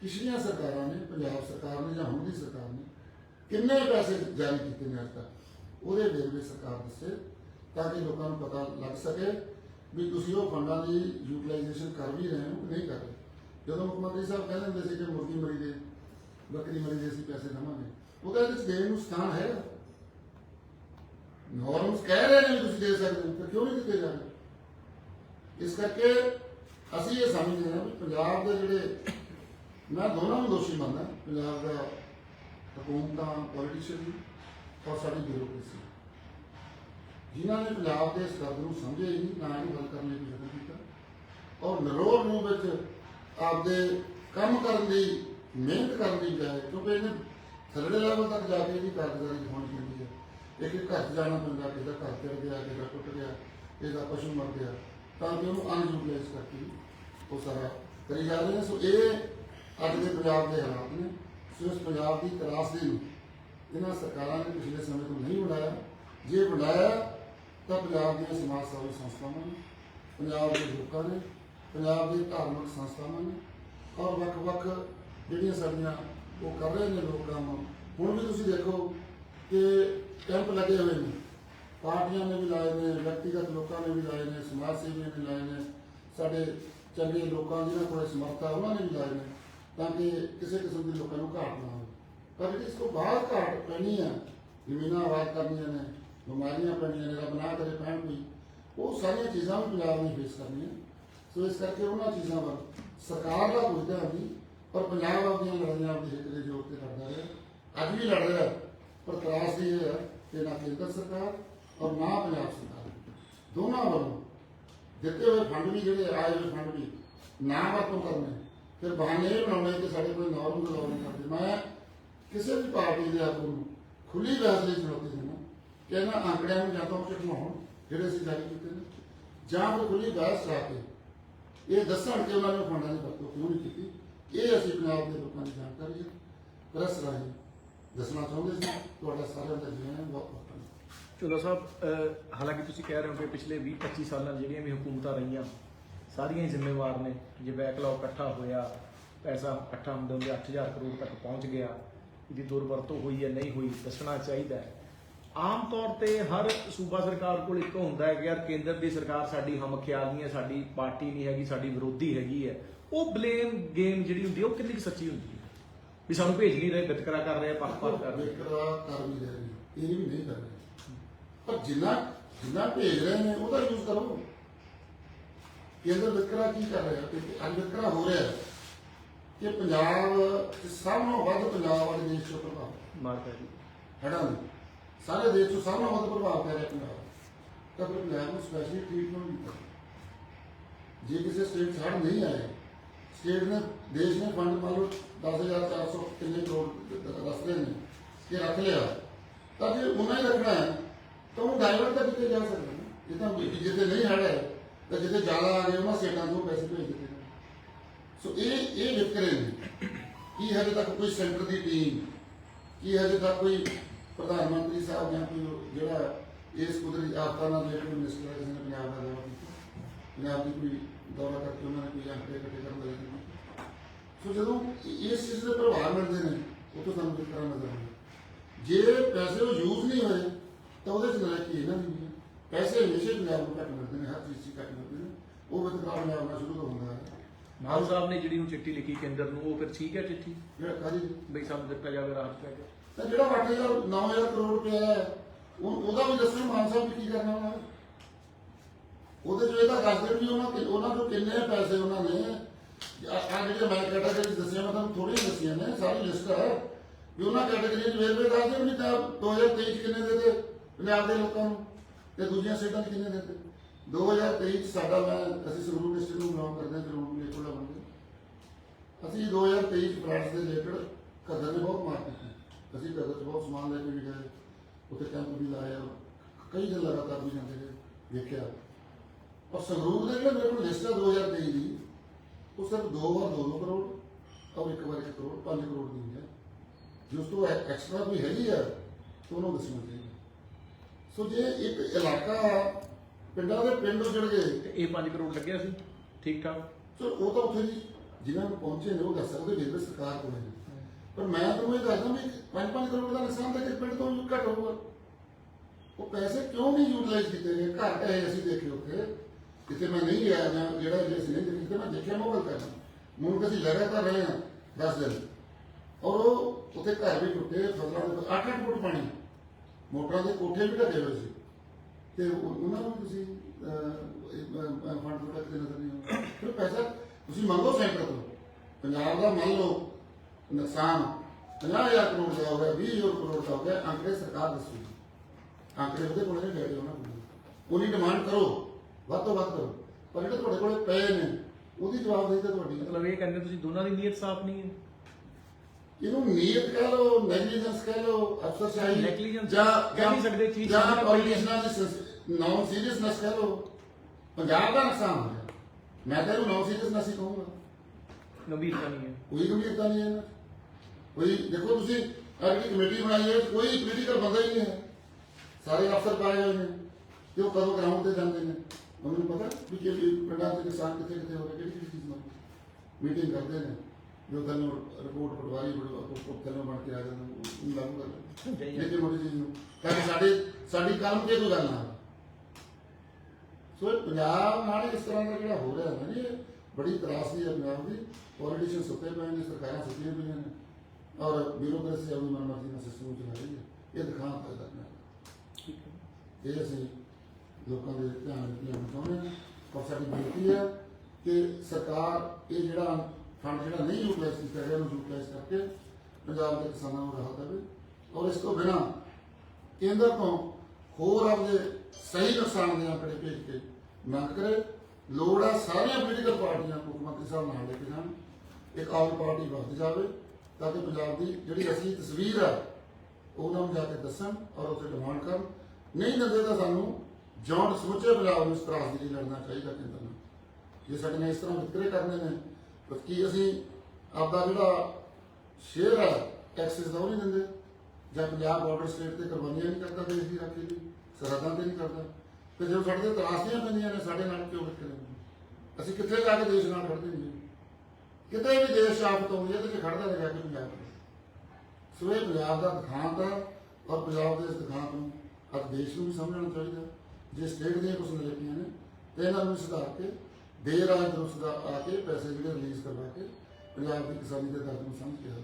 ਪਿਛਲੀਆਂ ਸਰਕਾਰਾਂ ਨੇ, ਪੰਜਾਬ ਸਰਕਾਰ ਨੇ ਜਾਂ ਹੁਣ ਦੀ ਸਰਕਾਰ ਨੇ, ਕਿੰਨੇ ਪੈਸੇ ਜਾਰੀ ਕੀਤੇ ਨੇ ਅੱਜ ਤੱਕ? ਉਹਦੇ ਵੇਰਵੇ ਸਰਕਾਰ ਦੱਸੇ ਤਾਂ ਕਿ ਲੋਕਾਂ ਨੂੰ ਪਤਾ ਲੱਗ ਸਕੇ ਵੀ ਤੁਸੀਂ ਉਹ ਫੰਡਾਂ ਦੀ ਯੂਟਿਲਾਈਜੇਸ਼ਨ ਕਰ ਵੀ ਰਹੇ ਹੋ ਕਿ ਨਹੀਂ ਕਰ ਰਹੇ। ਜਦੋਂ ਮੁੱਖ ਮੰਤਰੀ ਸਾਹਿਬ ਕਹਿੰਦੇ ਹੁੰਦੇ ਸੀ ਕਿ ਮੁਰਗੀ ਮਰੀ ਦੇ, ਬੱਕਰੀ ਮਰੀ ਦੇ ਅਸੀਂ ਪੈਸੇ ਦੇਵਾਂਗੇ। ਉਹ ਕਹਿੰਦੇ ਸੀ ਦੇਣ ਨੂੰ ਸਥਾਨ ਹੈ। ਨੋਰਮਸ ਕਹਿ ਰਹੇ ਨੇ ਵੀ ਤੁਸੀਂ ਦੇ ਸਕਦੇ ਹੋ ਪਰ ਕਿਉਂ ਨਹੀਂ ਦਿੱਤੇ ਜਾ ਰਹੇ? ਇਸ ਕਰਕੇ ਅਸੀਂ ਇਹ ਸਮਝਦੇ ਹਾਂ ਵੀ ਪੰਜਾਬ ਦੇ ਜਿਹੜੇ, ਮੈਂ ਦੋਨਾਂ ਨੂੰ ਦੋਸ਼ੀ ਮੰਨਦਾ, ਪੰਜਾਬ ਦਾ ਹਕੂਮਤਾਂ ਪੋਲੀਟੀਸ਼ੀਅਨ ਔਰ ਸਾਡੀ ਬਿਊਰੋਕ੍ਰੇਸੀ ਜਿਨ੍ਹਾਂ ਨੇ ਪੰਜਾਬ ਦੇ ਇਸ ਨੂੰ ਸਮਝਿਆ ਹੀ ਨਹੀਂ, ਨਾ ਹੀ ਗੱਲ ਕਰਨ ਲਈ ਯਤਨ ਕੀਤਾ। ਔਰ ਨਰੋੜ ਰੂਪ ਵਿੱਚ ਆਪਦੇ ਕੰਮ ਕਰਨ ਦੀ, ਮਿਹਨਤ ਕਰਨ ਦੀ ਬਜਾਏ, ਕਿਉਂਕਿ ਇਹਨੇ ਥੱਲੜੇ ਲੈਵਲ ਤੱਕ ਜਾ ਕੇ ਇਹਦੀ ਕਾਰਗੁਜ਼ਾਰੀ ਹੋਣੀ ਚਾਹੀਦੀ ਹੈ। ਇੱਕ ਇੱਕ ਘਰ 'ਚ ਜਾਣਾ ਪੈਂਦਾ, ਕਿਸੇ ਦਾ ਘਰ ਚੜ ਗਿਆ, ਕਿਸੇ ਦਾ ਟੁੱਟ ਗਿਆ, ਕਿਸੇ ਦਾ ਪਸ਼ੂ ਮਰ ਗਿਆ, ਤਾਂ ਕਿ ਉਹਨੂੰ ਅਨਯੂਟਿਲਾਈਜ਼ ਕਰਕੇ ਉਹ ਸਾਰਾ ਕਰੀ ਜਾ ਰਹੇ ਨੇ। ਸੋ ਇਹ ਅੱਜ ਦੇ ਪੰਜਾਬ ਦੇ ਹਾਲਾਤ ਨੇ। ਸੋ ਇਸ ਪੰਜਾਬ ਦੀ ਤਰਾਸਦੀ ਨੂੰ ਇਹਨਾਂ ਸਰਕਾਰਾਂ ਨੇ ਪਿਛਲੇ ਸਮੇਂ ਤੋਂ ਨਹੀਂ ਬਣਾਇਆ। ਜੇ ਬਣਾਇਆ, ਤਾਂ ਪੰਜਾਬ ਦੀਆਂ ਸਮਾਜ ਸੇਵੀ ਸੰਸਥਾਵਾਂ ਨੇ, ਪੰਜਾਬ ਦੇ ਲੋਕਾਂ ਨੇ, ਪੰਜਾਬ ਦੇ ਧਾਰਮਿਕ ਸੰਸਥਾਵਾਂ ਨੇ ਔਰ ਵੱਖ-ਵੱਖ ਜਿਹੜੀਆਂ ਸਾਡੀਆਂ ਉਹ ਕਰ ਰਹੇ ਨੇ ਲੋਕ ਕੰਮ। ਹੁਣ ਵੀ ਤੁਸੀਂ ਦੇਖੋ ਕਿ ਕੈਂਪ ਲੱਗੇ ਹੋਏ ਨੇ। ਪਾਰਟੀਆਂ ਨੇ ਵੀ ਲਾਏ ਨੇ, ਵਿਅਕਤੀਗਤ ਲੋਕਾਂ ਨੇ ਵੀ ਲਾਏ ਨੇ, ਸਮਾਜ ਸੇਵੀਆਂ ਨੇ ਲਾਏ ਨੇ, ਸਾਡੇ ਚੰਗੇ ਲੋਕਾਂ ਜਿਹਨਾਂ ਕੋਲ ਸਮਰੱਥਾ ਉਹਨਾਂ ਨੇ ਵੀ ਲਾਏ ਨੇ ਤਾਂ ਕਿ ਕਿਸੇ ਕਿਸਮ ਦੀ ਲੋਕਾਂ ਨੂੰ ਘਾਟ ਨਾ ਹੋਵੇ ਪਰ ਜਿਹੜੀ ਇਸ ਤੋਂ ਬਾਅਦ ਘਾਟ ਪੈਣੀ ਹੈ ਜ਼ਮੀਨਾਂ ਆਵਾਜ਼ ਕਰਨੀਆਂ ਨੇ, ਬਿਮਾਰੀਆਂ ਪੈਣੀਆਂ ਨੇ, ਰੱਬ ਨਾ ਕਰੇ ਪੈਣ ਕੋਈ, ਉਹ ਸਾਰੀਆਂ ਚੀਜ਼ਾਂ ਵੀ ਪੰਜਾਬ ਨੇ ਫੇਸ ਕਰਨੀਆਂ। ਸੋ ਇਸ ਕਰਕੇ ਉਹਨਾਂ ਚੀਜ਼ਾਂ ਵੱਲ ਸਰਕਾਰ ਦਾ ਕੋਈ ਧਿਆਨ ਨਹੀਂ ਪਰ ਪੰਜਾਬ ਆਪਣੀਆਂ ਲੜਾਈਆਂ ਆਪਦੇ ਹਿੱਤ ਦੇ ਜੋਰ ਤੇ ਲੜਦਾ ਰਿਹਾ। ਅੱਜ ਵੀ ਲੜ ਰਿਹਾ, ਪਰ ਤਰਾਸ ਇਹ ਹੈ ਕਿ ਨਾ ਕੇਂਦਰ ਸਰਕਾਰ ਔਰ ਨਾ ਪੰਜਾਬ ਸਰਕਾਰ। ਦੋਨਾਂ ਵੱਲੋਂ ਦਿੱਤੇ ਹੋਏ ਫੰਡ ਵੀ ਜਿਹੜੇ ਆਏ ਹੋਏ ਫੰਡ ਵੀ ਨਾ ਵਰਤੋਂ ਕਰਨੇ, ਫਿਰ ਬਹਾਨੇ ਇਹ ਬਣਾਉਣੇ ਕਿ ਸਾਡੇ ਕੋਲ ਨੌਰਮ ਦਾ ਕਰਦੇ ਮੈਂ ਕਿਸੇ ਵੀ ਪਾਰਟੀ ਦੇ ਆਗੂ ਨੂੰ ਖੁੱਲੀ ਬਹਿਸ ਲਈ ਚੁਣੌਤੀ ਦੇਣਾ ਕਿ ਇਹਨਾਂ ਆਂਕੜਿਆਂ ਨੂੰ ਜਾਂ ਤਾਂ ਉੱਚ ਘਮਾਉਣ ਜਿਹੜੇ ਅਸੀਂ ਜਾਰੀ ਕੀਤੇ ਨੇ, ਜਾਂ ਫਿਰ ਖੁੱਲੀ ਬਹਿਸ ਕਰਾ ਕੇ ਇਹ ਦੱਸਣ ਕਿ ਉਹਨਾਂ ਨੇ ਫੰਡਾਂ ਦੀ ਵਰਤੋਂ ਕਿਉਂ ਨਹੀਂ ਕੀਤੀ, ਇਹ ਅਸੀਂ ਪੰਜਾਬ ਦੇ ਲੋਕਾਂ ਦੀ ਜਾਣਕਾਰੀ ਹੈ। ਪ੍ਰੈਸ ਰਾਹੀਂ ਦੱਸਣਾ ਚਾਹੁੰਦੇ ਸੀ, ਤੁਹਾਡਾ ਸਾਰਿਆਂ ਦਾ ਜੀਵਨ ਬਹੁਤ ਬਹੁਤ ਚੋਲਾ ਸਾਹਿਬ ਹਾਲਾਂਕਿ ਤੁਸੀਂ ਕਹਿ ਰਹੇ ਹੋ ਕਿ ਪਿਛਲੇ 20-25 ਸਾਲਾਂ ਜਿਹੜੀਆਂ ਵੀ ਹਕੂਮਤਾਂ ਰਹੀਆਂ, ਸਾਰੀਆਂ ਹੀ ਜ਼ਿੰਮੇਵਾਰ ਨੇ, ਜੇ ਬੈਕਲੌਗ ਇਕੱਠਾ ਹੋਇਆ, ਪੈਸਾ ਇਕੱਠਾ ਹੁੰਦੇ ਹੁੰਦੇ 8000 ਕਰੋੜ ਤੱਕ ਪਹੁੰਚ ਗਿਆ ਇਹਦੀ ਦੁਰਵਰਤੋਂ ਹੋਈ ਹੈ ਨਹੀਂ ਹੋਈ, ਦੱਸਣਾ ਚਾਹੀਦਾ ਹੈ। ਆਮ ਤੌਰ ਤੇ ਹਰ ਸੂਬਾ ਸਰਕਾਰ ਕੋਲ ਇੱਕ ਹੁੰਦਾ ਹੈ ਕਿ ਯਾਰ ਕੇਂਦਰ ਦੀ ਸਰਕਾਰ ਸਾਡੀ ਹਮ ਨਹੀਂ ਹੈ, ਸਾਡੀ ਪਾਰਟੀ ਨਹੀਂ ਹੈਗੀ, ਸਾਡੀ ਵਿਰੋਧੀ ਹੈਗੀ ਹੈ। ਉਹ ਬਲੇਮ ਗੇਮ ਜਿਹੜੀ ਹੁੰਦੀ ਹੈ, ਉਹ ਕਿੰਨੀ ਸੱਚੀ ਹੁੰਦੀ ਹੈ? ਵੀ ਸਾਨੂੰ ਭੇਜ ਨਹੀਂ ਰਹੇ, ਵਿਤਕਰਾ ਕਰ ਰਹੇ ਆ ਪੱਖ ਕਰ ਰਹੇ ਆ। ਕਰ ਵੀ ਰਹੇ ਨੇ, ਇਹ ਵੀ ਨਹੀਂ ਕਰ ਰਹੇ। ਪਰ ਜਿੰਨਾ ਜਿੰਨਾ ਭੇਜ ਰਹੇ ਨੇ, ਉਹਦਾ ਯੂਜ਼ ਕਰੋ। ਕੇਂਦਰ ਵਿਤਕਰਾ ਕੀ ਕਰ ਰਿਹਾ? ਕਿ ਅੱਜ ਹੋ ਰਿਹਾ ਹੈ। ਕਿ ਪੰਜਾਬ 'ਚ ਸਭ ਨਾਲੋਂ ਵੱਧ ਪੰਜਾਬ ਵਾਲੇ ਦੇਸ਼ 'ਚ ਪ੍ਰਭਾਵ ਮਾਰ ਪੈ ਗਈ ਹੈਗਾ ਨਹੀਂ ਸਾਰੇ ਦੇਸ਼ 'ਚ ਸਭ ਨਾਲੋਂ ਵੱਧ ਪ੍ਰਭਾਵ ਪੈ ਰਿਹਾ ਪੰਜਾਬ ਤਾਂ ਫਿਰ ਪੰਜਾਬ ਨੂੰ ਸਪੈਸ਼ਲੀ ਟ੍ਰੀਟਮੈਂਟ ਨਹੀਂ ਕਰਦਾ ਜੇ ਕਿਸੇ ਸਟੇਟ ਹੜ੍ਹ ਨਹੀਂ ਆਏ ਸਟੇਟ ਨੇ ਦੇਸ਼ ਨੇ ਫੰਡ ਮੰਨ ਲਓ 10400 ਕਿੰਨੇ ਕਰੋੜ ਦ- ਦੱਸਦੇ ਨੇ ਕਿ ਰੱਖ ਲਿਆ ਤਾਂ ਜੇ ਉਹਨਾਂ ਹੀ ਰੱਖਣਾ ਹੈ ਤਾਂ ਉਹ ਡਾਇਵਰਟ ਤਾਂ ਕਿਤੇ ਜਾ ਸਕਦਾ ਨਾ। ਇਹ ਤਾਂ ਵੀ ਜਿੱਥੇ ਨਹੀਂ ਹੜ੍ਹ ਹੈ ਤਾਂ ਜਿੱਥੇ ਜ਼ਿਆਦਾ ਆ ਗਏ ਉਹਨਾਂ ਸਟੇਟਾਂ ਨੂੰ ਪੈਸੇ ਭੇਜ ਦਿੱਤੇ ਨੇ ਸੋ ਇਹ ਇਹ ਵਿਤਕਰੇ ਨੇ ਕੀ ਹਜੇ ਤੱਕ ਕੋਈ ਸੈਂਟਰ ਦੀ ਟੀਮ ਕੀ ਹਜੇ ਤੱਕ ਕੋਈ ਪ੍ਰਧਾਨ ਮੰਤਰੀ ਸਾਹਿਬ ਜਾਂ ਕੋਈ ਜਿਹੜਾ ਇਸ ਕੁਦਰਤੀ ਆਫਤਾਂ ਨਾਲ ਰਿਲੇਟਡ ਮਿਨਿਸਟਰ ਜਿਸ ਨੇ ਪੰਜਾਬ ਦਾ ਦੌਰਾ ਕੀਤਾ। ਪੰਜਾਬ ਦੀ ਕੋਈ ਦੌਰਾ ਕਰਕੇ ਉਹਨਾਂ ਨੇ ਕੋਈ ਅੰਕੜੇ ਇਕੱਠੇ ਕਰਨ ਦਾ ਕੀਤਾ। ਸੋ ਜਦੋਂ ਇਸ ਚੀਜ਼ ਦੇ ਪ੍ਰਭਾਵ ਮਿਲਦੇ ਨੇ ਉਹ ਤੋਂ ਸਾਨੂੰ ਵਿਤਕਰਾ ਨਜ਼ਰ ਆਉਂਦਾ? ਜੇ ਪੈਸੇ ਉਹ ਯੂਜ਼ ਨਹੀਂ ਹੋਏ, ਤਾਂ ਉਹਦੇ ਚ ਨਲਾਇਕੀ ਇਹਨਾਂ ਦੀ ਪੈਸੇ ਹਮੇਸ਼ਾ ਪੰਜਾਬ ਨੂੰ ਘੱਟ ਮਿਲਦੇ ਨੇ, ਹਰ ਚੀਜ਼ 'ਚ ਘੱਟ ਮਿਲਦੇ ਨੇ। ਉਹ ਵਿਤਕਰਾ ਪੰਜਾਬ ਨਾਲ ਸ਼ੁਰੂ ਤੋਂ ਹੁੰਦਾ ਹੈ। ਮਾਨ ਸਾਹਿਬ ਨੇ ਜਿਹੜੀ ਉਹ ਚਿੱਠੀ ਲਿਖੀ ਕੇਂਦਰ ਨੂੰ ਉਹ ਫਿਰ ਠੀਕ ਹੈ ਚਿੱਠੀ? ਜਿਹੜਾ ਕਾਜੀ ਬਈ ਸਾਨੂੰ ਦਿੱਤਾ ਜਾਵੇ ਰਾਹਤ ਪੈ ਕੇ। ਤਾਂ ਜਿਹੜਾ 8000 9000 ਕਰੋੜ ਰੁਪਇਆ ਹੈ ਉਹ ਉਹਦਾ ਵੀ ਦੱਸੋ ਮਾਨ ਸਾਹਿਬ ਨੇ ਕੀ ਕਰਨਾ ਉਹਨਾਂ ਨੇ? ਉਹਦੇ ਚ ਇਹਦਾ ਦੱਸ ਦੇਣ ਵੀ ਉਹਨਾਂ ਕਿ- ਉਹਨਾਂ ਤੋਂ ਕਿੰਨੇ ਪੈਸੇ ਉਹਨਾਂ ਨੇ। ਆ ਜਿਹੜੇ ਮੈਂ ਕੈਟਾਗਰੀ ਦੱਸਿਆ ਮੈਂ ਤੁਹਾਨੂੰ ਥੋੜੀਆਂ ਦੱਸੀਆਂ ਨੇ ਸਾਰੀ ਲਿਸਟ ਹੈ ਵੀ ਉਹਨਾਂ ਕੈਟਾਗਰੀ ਚ ਵੇਰਵੇ ਦੱਸ ਦੇਣ ਵੀ ਤਾਂ 2023 ਚ ਕਿੰਨੇ ਦੇ ਦੇ ਪੰਜਾਬ ਦੇ ਲੋਕਾਂ ਨੂੰ। ਤੇ ਦੂਜੀਆਂ ਸਟੇਟਾਂ 'ਚ ਕਿੰਨੇ ਦਿੱਤੇ? 2023 ਚ ਸਾਡਾ ਮੈਂ ਅਸੀਂ ਸੰਗਰੂਰ ਡਿਸਟ੍ਰਿਕਟ ਨੂੰ ਬਿਲੋਂਗ ਕਰਦੇ ਹਾਂ ਜਰੂਰ ਮੇਰੇ ਕੋਲ ਬੰਦੇ ਅਸੀਂ 2023 ਚ ਫਲੱਡਸ ਦੇ ਰਿਲੇਟਡ ਕਦਰ ਨੇ ਬਹੁਤ ਮਾਰ ਕੀਤੀ ਅਸੀਂ ਕਦਰ ਚ ਬਹੁਤ ਸਮਾਨ ਲੈ ਕੇ ਵੀ ਗਏ ਉੱਥੇ ਕੈਂਪ ਵੀ ਲਾਇਆ। ਕਈ ਦਿਨ ਲਗਾਤਾਰ ਵੀ ਜਾਂਦੇ ਰਹੇ ਵੇਖਿਆ ਔਰ ਸੰਗਰੂਰ ਦੇ ਜਿਹੜੇ ਮੇਰੇ ਕੋਲ ਲਿਸਟ ਹੈ 2023 ਦੀ ਉਹ ਸਿਰਫ ਦੋ ਵਾਰ 2 ਕਰੋੜ ਔਰ ਇੱਕ ਵਾਰ 1 ਕਰੋੜ 5 ਕਰੋੜ ਦੀ ਹੈ। ਜੇ ਉਸ ਤੋਂ ਐਕਸਟਰਾ ਕੋਈ ਹੈਗੀ ਹੈ ਤਾਂ ਉਹਨੂੰ ਦੱਸਣਾ ਚਾਹੀਦਾ। ਸੋ ਜੇ ਇੱਕ ਇਲਾਕਾ ਪਿੰਡਾਂ ਦੇ ਪਿੰਡ ਉਜੜ ਗਏ ਤੇ ਇਹ 5 ਕਰੋੜ ਲੱਗਿਆ ਸੀ ਠੀਕ ਠਾਕ। ਚਲੋ ਉਹ ਤਾਂ ਉੱਥੇ ਜੀ ਜਿਨ੍ਹਾਂ ਨੂੰ ਪਹੁੰਚੇ ਨੇ, ਉਹ ਦੱਸ ਸਕਦੇ ਜਿਹੜੇ ਸਰਕਾਰ ਕੋਲ ਨੇ। ਪਰ ਮੈਂ ਤੁਹਾਨੂੰ ਇਹ ਦੱਸਦਾ ਵੀ 5-5 ਕਰੋੜ ਦਾ ਨੁਕਸਾਨ ਤਾਂ ਕਿਸ ਤੋਂ ਘੱਟ ਹੋਊਗਾ। ਉਹ ਪੈਸੇ ਕਿਉਂ ਨਹੀਂ ਯੂਟਿਲਾਈਜ਼ ਕੀਤੇ ਗਏ? ਘਰ ਕਹੇ ਅਸੀਂ ਦੇਖੇ ਉੱਥੇ। ਕਿਤੇ ਮੈਂ ਨਹੀਂ ਗਿਆ ਜਾਂ ਜਿਹੜਾ ਜੇ ਅਸੀਂ ਨਹੀਂ ਦੇਖੇ ਮੈਂ ਦੇਖਿਆ ਮੋਬਾਈਲ ਕਰਨਾ ਮੁੰਡ ਅਸੀਂ ਲਗਾਤਾਰ ਰਹੇ ਹਾਂ 10 ਦਿਨ। ਔਰ ਉਹ ਉੱਥੇ ਘਰ ਵੀ ਟੁੱਟੇ, ਫਸਲਾਂ ਦੇ 8-8 ਫੁੱਟ ਪਾਣੀ। ਮੋਟਰਾਂ ਦੇ ਕੋਠੇ ਵੀ ਢੱਕੇ ਹੋਏ ਸੀ। ਤੇ ਉਹਨਾਂ ਨੂੰ ਤੁਸੀਂ ਫੰਡ ਪ੍ਰੋਟੈਕਟ ਦੇ ਨਜ਼ਰ ਨਹੀਂ ਆਉਂਦਾ ਫਿਰ ਪੈਸਾ ਤੁਸੀਂ ਮੰਗੋ ਸੈਂਟਰ ਤੋਂ ਪੰਜਾਬ ਦਾ ਮੰਨ ਲਓ ਨੁਕਸਾਨ 50000 ਕਰੋੜ ਦਾ ਹੋ ਗਿਆ 20000 ਕਰੋੜ ਦਾ ਹੋ ਗਿਆ ਅੰਕੜੇ ਸਰਕਾਰ ਦੱਸੂਗੀ ਅੰਕੜੇ ਉਹਦੇ ਕੋਲ ਨੇ ਡੇਟੇ ਉਹਨਾਂ ਕੋਲ ਡਿਮਾਂਡ ਕਰੋ ਵੱਧ ਤੋਂ ਵੱਧ ਕਰੋ। ਪਰ ਜਿਹੜੇ ਤੁਹਾਡੇ ਕੋਲੇ ਪਏ ਨੇ ਉਹਦੀ ਜਵਾਬਦੇਹੀ ਤਾਂ ਤੁਹਾਡੀ ਮਤਲਬ ਇਹ ਕਹਿੰਦੇ ਤੁਸੀਂ ਦੋਨਾਂ ਦੀ ਨੀਅਤ ਸਾਫ਼ ਨਹੀਂ ਹੈ। ਇਹਨੂੰ ਨੀਅਤ ਕਹਿ ਲਓ ਨੈਗਲੀਜੈਂਸ ਕਹਿ ਲਓ ਅਫਸਰਸ਼ਾਹੀ Negligence ਜਾਂ ਕਹਿ ਨਹੀਂ ਸਕਦੇ, ਚੀਜ਼ ਜਾਂ। ਪੋਲੀਟੀਸ਼ਨਾਂ ਦੀ ਨਾਨ ਸੀਰੀਅਸਨੈਸ ਕਹਿ ਲਓ। ਪੰਜਾਬ ਦਾ ਨੁਕਸਾਨ ਹੋਇਆ। ਮੈਂ ਤਾਂ ਇਹਨੂੰ ਨਾਨ ਸੀਰੀਅਸਨੈਸ ਹੀ ਕਹੂੰਗਾ ਗੰਭੀਰਤਾ ਨਹੀਂ ਹੈ ਕੋਈ ਗੰਭੀਰਤਾ ਨਹੀਂ ਹੈ ਇਹਨਾਂ 'ਚ। ਕੋਈ ਦੇਖੋ ਤੁਸੀਂ ਅਗਲੀ ਕਮੇਟੀ ਬਣਾਈ ਹੈ ਕੋਈ ਪੋਲੀਟੀਕਲ ਬੰਦਾ ਹੀ ਨਹੀਂ ਹੈ ਸਾਰੇ ਅਫਸਰ ਪਾਏ ਹੋਏ ਨੇ ਤੇ ਉਹ ਕਦੋਂ ਗਰਾਊਂਡ ਤੇ ਜਾਂਦੇ ਨੇ ਉਹਨਾਂ ਨੂੰ ਪਤਾ ਵੀ ਕਿ ਪਿੰਡਾਂ ਦੇ ਕਿਸਾਨ ਕਿੱਥੇ ਕਿੱਥੇ ਹੋ ਰਹੇ ਕਿਹੜੀ ਕਿਹੜੀ ਚੀਜ਼ ਨਾਲ ਮੀਟਿੰਗ ਕਰਦੇ ਨੇ ਜੋ ਤੁਹਾਨੂੰ ਰਿਪੋਰਟ ਪਟਵਾਰੀ ਬੜੋ ਥੱਲੋਂ ਬਣ ਕੇ ਆ ਜਾਂਦਾ ਉਹ ਲਾਗੂ ਕਰ ਜਾਈਏ। ਲੇਕਿਨ ਮੋਟੀ ਚੀਜ਼ ਨੂੰ ਤਾਂ ਕਿ ਸਾਡੇ ਸਾਡੀ ਕਲਮ ਤੇ ਕੋਈ ਗੱਲ ਨਾ ਆਵੇ। ਸੋ ਇਹ ਪੰਜਾਬ ਨਾਲ ਇਸ ਤਰ੍ਹਾਂ ਦਾ ਜਿਹੜਾ ਹੋ ਰਿਹਾ ਹੈ ਨਾ ਜੀ, ਬੜੀ ਤਰਾਸਦੀ ਹੈ ਪੰਜਾਬ ਦੀ। ਪੋਲੀਟੀਸ਼ੀਅਨ ਸੁੱਤੇ ਪਏ ਨੇ ਸਰਕਾਰਾਂ ਸੁੱਤੀਆਂ ਪਈਆਂ ਨੇ। ਔਰ ਬਿਊਰੋਕ੍ਰੇਸੀ ਆਪਣੀ ਮਨਮਰਜ਼ੀ ਨਾਲ ਸਿਸਟਮ ਚਲਾ ਰਹੀ ਹੈ। ਇਹ ਦਿਖਾਉਣ ਫਾਇਦਾ ਨਹੀਂ ਇਹ ਅਸੀਂ ਲੋਕਾਂ ਦੇ ਧਿਆਨ ਵਿੱਚ ਲਿਆਉਣਾ ਚਾਹੁੰਦੇ ਹਾਂ ਔਰ ਸਾਡੀ ਬੇਨਤੀ ਹੈ ਕਿ ਸਰਕਾਰ ਇਹ ਜਿਹੜਾ ਫੰਡ ਜਿਹੜਾ ਨਹੀਂ ਯੂਟਿਲਾਈਜ਼ ਕੀਤਾ ਗਿਆ ਉਹਨੂੰ ਯੂਟਿਲਾਈਜ਼ ਕਰਕੇ ਪੰਜਾਬ ਦੇ ਕਿਸਾਨਾਂ ਨੂੰ ਰਾਹਤ ਦੇਵੇ। ਔਰ ਇਸ ਤੋਂ ਬਿਨਾਂ ਕੇਂਦਰ ਤੋਂ ਹੋਰ ਆਪਦੇ ਸਹੀ ਨੁਕਸਾਨ ਦੇ ਆંકੜੇ ਭੇਜ ਕੇ ਮੰਗ ਕਰੇ। ਲੋੜ ਆ ਸਾਰੀਆਂ ਪੋਲੀਟੀਕਲ ਪਾਰਟੀਆਂ, ਮੁੱਖ ਮੰਤਰੀ ਸਾਹਿਬ ਨਾਲ ਲੈ ਕੇ ਜਾਣ। ਇੱਕ ਆਲ ਪਾਰਟੀ ਵੱਧ ਜਾਵੇ ਤਾਂ ਕਿ ਪੰਜਾਬ ਦੀ ਜਿਹੜੀ ਅਸਲੀ ਤਸਵੀਰ ਹੈ ਉਹਨਾਂ ਨੂੰ ਜਾ ਕੇ ਦੱਸਣ ਔਰ ਉੱਥੇ ਡਿਮਾਂਡ ਕਰਨ। ਨਹੀਂ ਦਿੰਦੇ ਤਾਂ ਸਾਨੂੰ ਜੌਂਡ ਸਮੁੱਚੇ ਪੰਜਾਬ ਨੂੰ ਇਸ ਤਰਾਸ ਦੇ ਲਈ ਲੜਨਾ ਚਾਹੀਦਾ ਕੇਂਦਰ ਨਾਲ ਜੇ ਸਾਡੇ ਨਾਲ ਇਸ ਤਰ੍ਹਾਂ ਵਿਤਕਰੇ ਕਰਨੇ ਨੇ, ਤਾਂ ਕੀ ਅਸੀਂ ਆਪਦਾ ਜਿਹੜਾ ਸ਼ੇਅਰ ਹੈ ਟੈਕਸਿਸ ਦਾ ਉਹ ਨਹੀਂ ਦਿੰਦੇ? ਜਾਂ ਪੰਜਾਬ ਬਾਰਡਰ ਸਟੇਟ ਤੇ ਕੁਰਬਾਨੀਆਂ ਨਹੀਂ ਕਰਦਾ ਦੇਸ਼ ਦੀ ਰਾਖੀ ਲਈ, ਸਰਹੱਦਾਂ ਤੇ ਨਹੀਂ ਕਰਦਾ ਤੇ ਜਦੋਂ ਸਾਡੇ ਤੇ ਤਰਾਸਦੀਆਂ ਪੈਂਦੀਆਂ ਨੇ ਸਾਡੇ ਨਾਲ ਕਿਉਂ ਵਿਤਕਰੇ ਹੁੰਦੇ? ਅਸੀਂ ਕਿੱਥੇ ਜਾ ਕੇ ਦੇਸ਼ ਨਾਲ ਖੜਦੇ ਨਹੀਂ ਕਿਤੇ ਵੀ ਦੇਸ਼ ਆਫਤ ਆਉਂਦੀ ਹੈ ਤੇ ਖੜਦਾ ਨਹੀਂ ਜਾ ਕੇ ਪੰਜਾਬ ਨਾਲ। ਸੋ ਇਹ ਪੰਜਾਬ ਦਾ ਦਿਖਾਂਤ ਹੈ ਔਰ ਪੰਜਾਬ ਦੇ ਇਸ ਦਿਖਾਂਤ ਨੂੰ ਅੱਜ ਦੇਸ਼ ਨੂੰ ਵੀ ਸਮਝਣਾ ਚਾਹੀਦਾ ਜੇ ਸਟੇਟ ਦੀਆਂ ਕੁਝ ਨਜ਼ਰੀਆਂ ਨੇ, ਤੇ ਇਹਨਾਂ ਨੂੰ ਸੁਧਾਰ ਕੇ ਦੇਰ ਆਏ ਦਰੁਸਤ ਦਾ ਆ ਕੇ, ਪੈਸੇ ਜਿਹੜੇ ਰਿਲੀਜ਼ ਕਰਵਾ ਕੇ, ਪੰਜਾਬ ਦੀ ਕਿਸਾਨੀ ਦੇ ਦਰਦ ਨੂੰ ਸਮਝ ਕੇ ਹੱਲ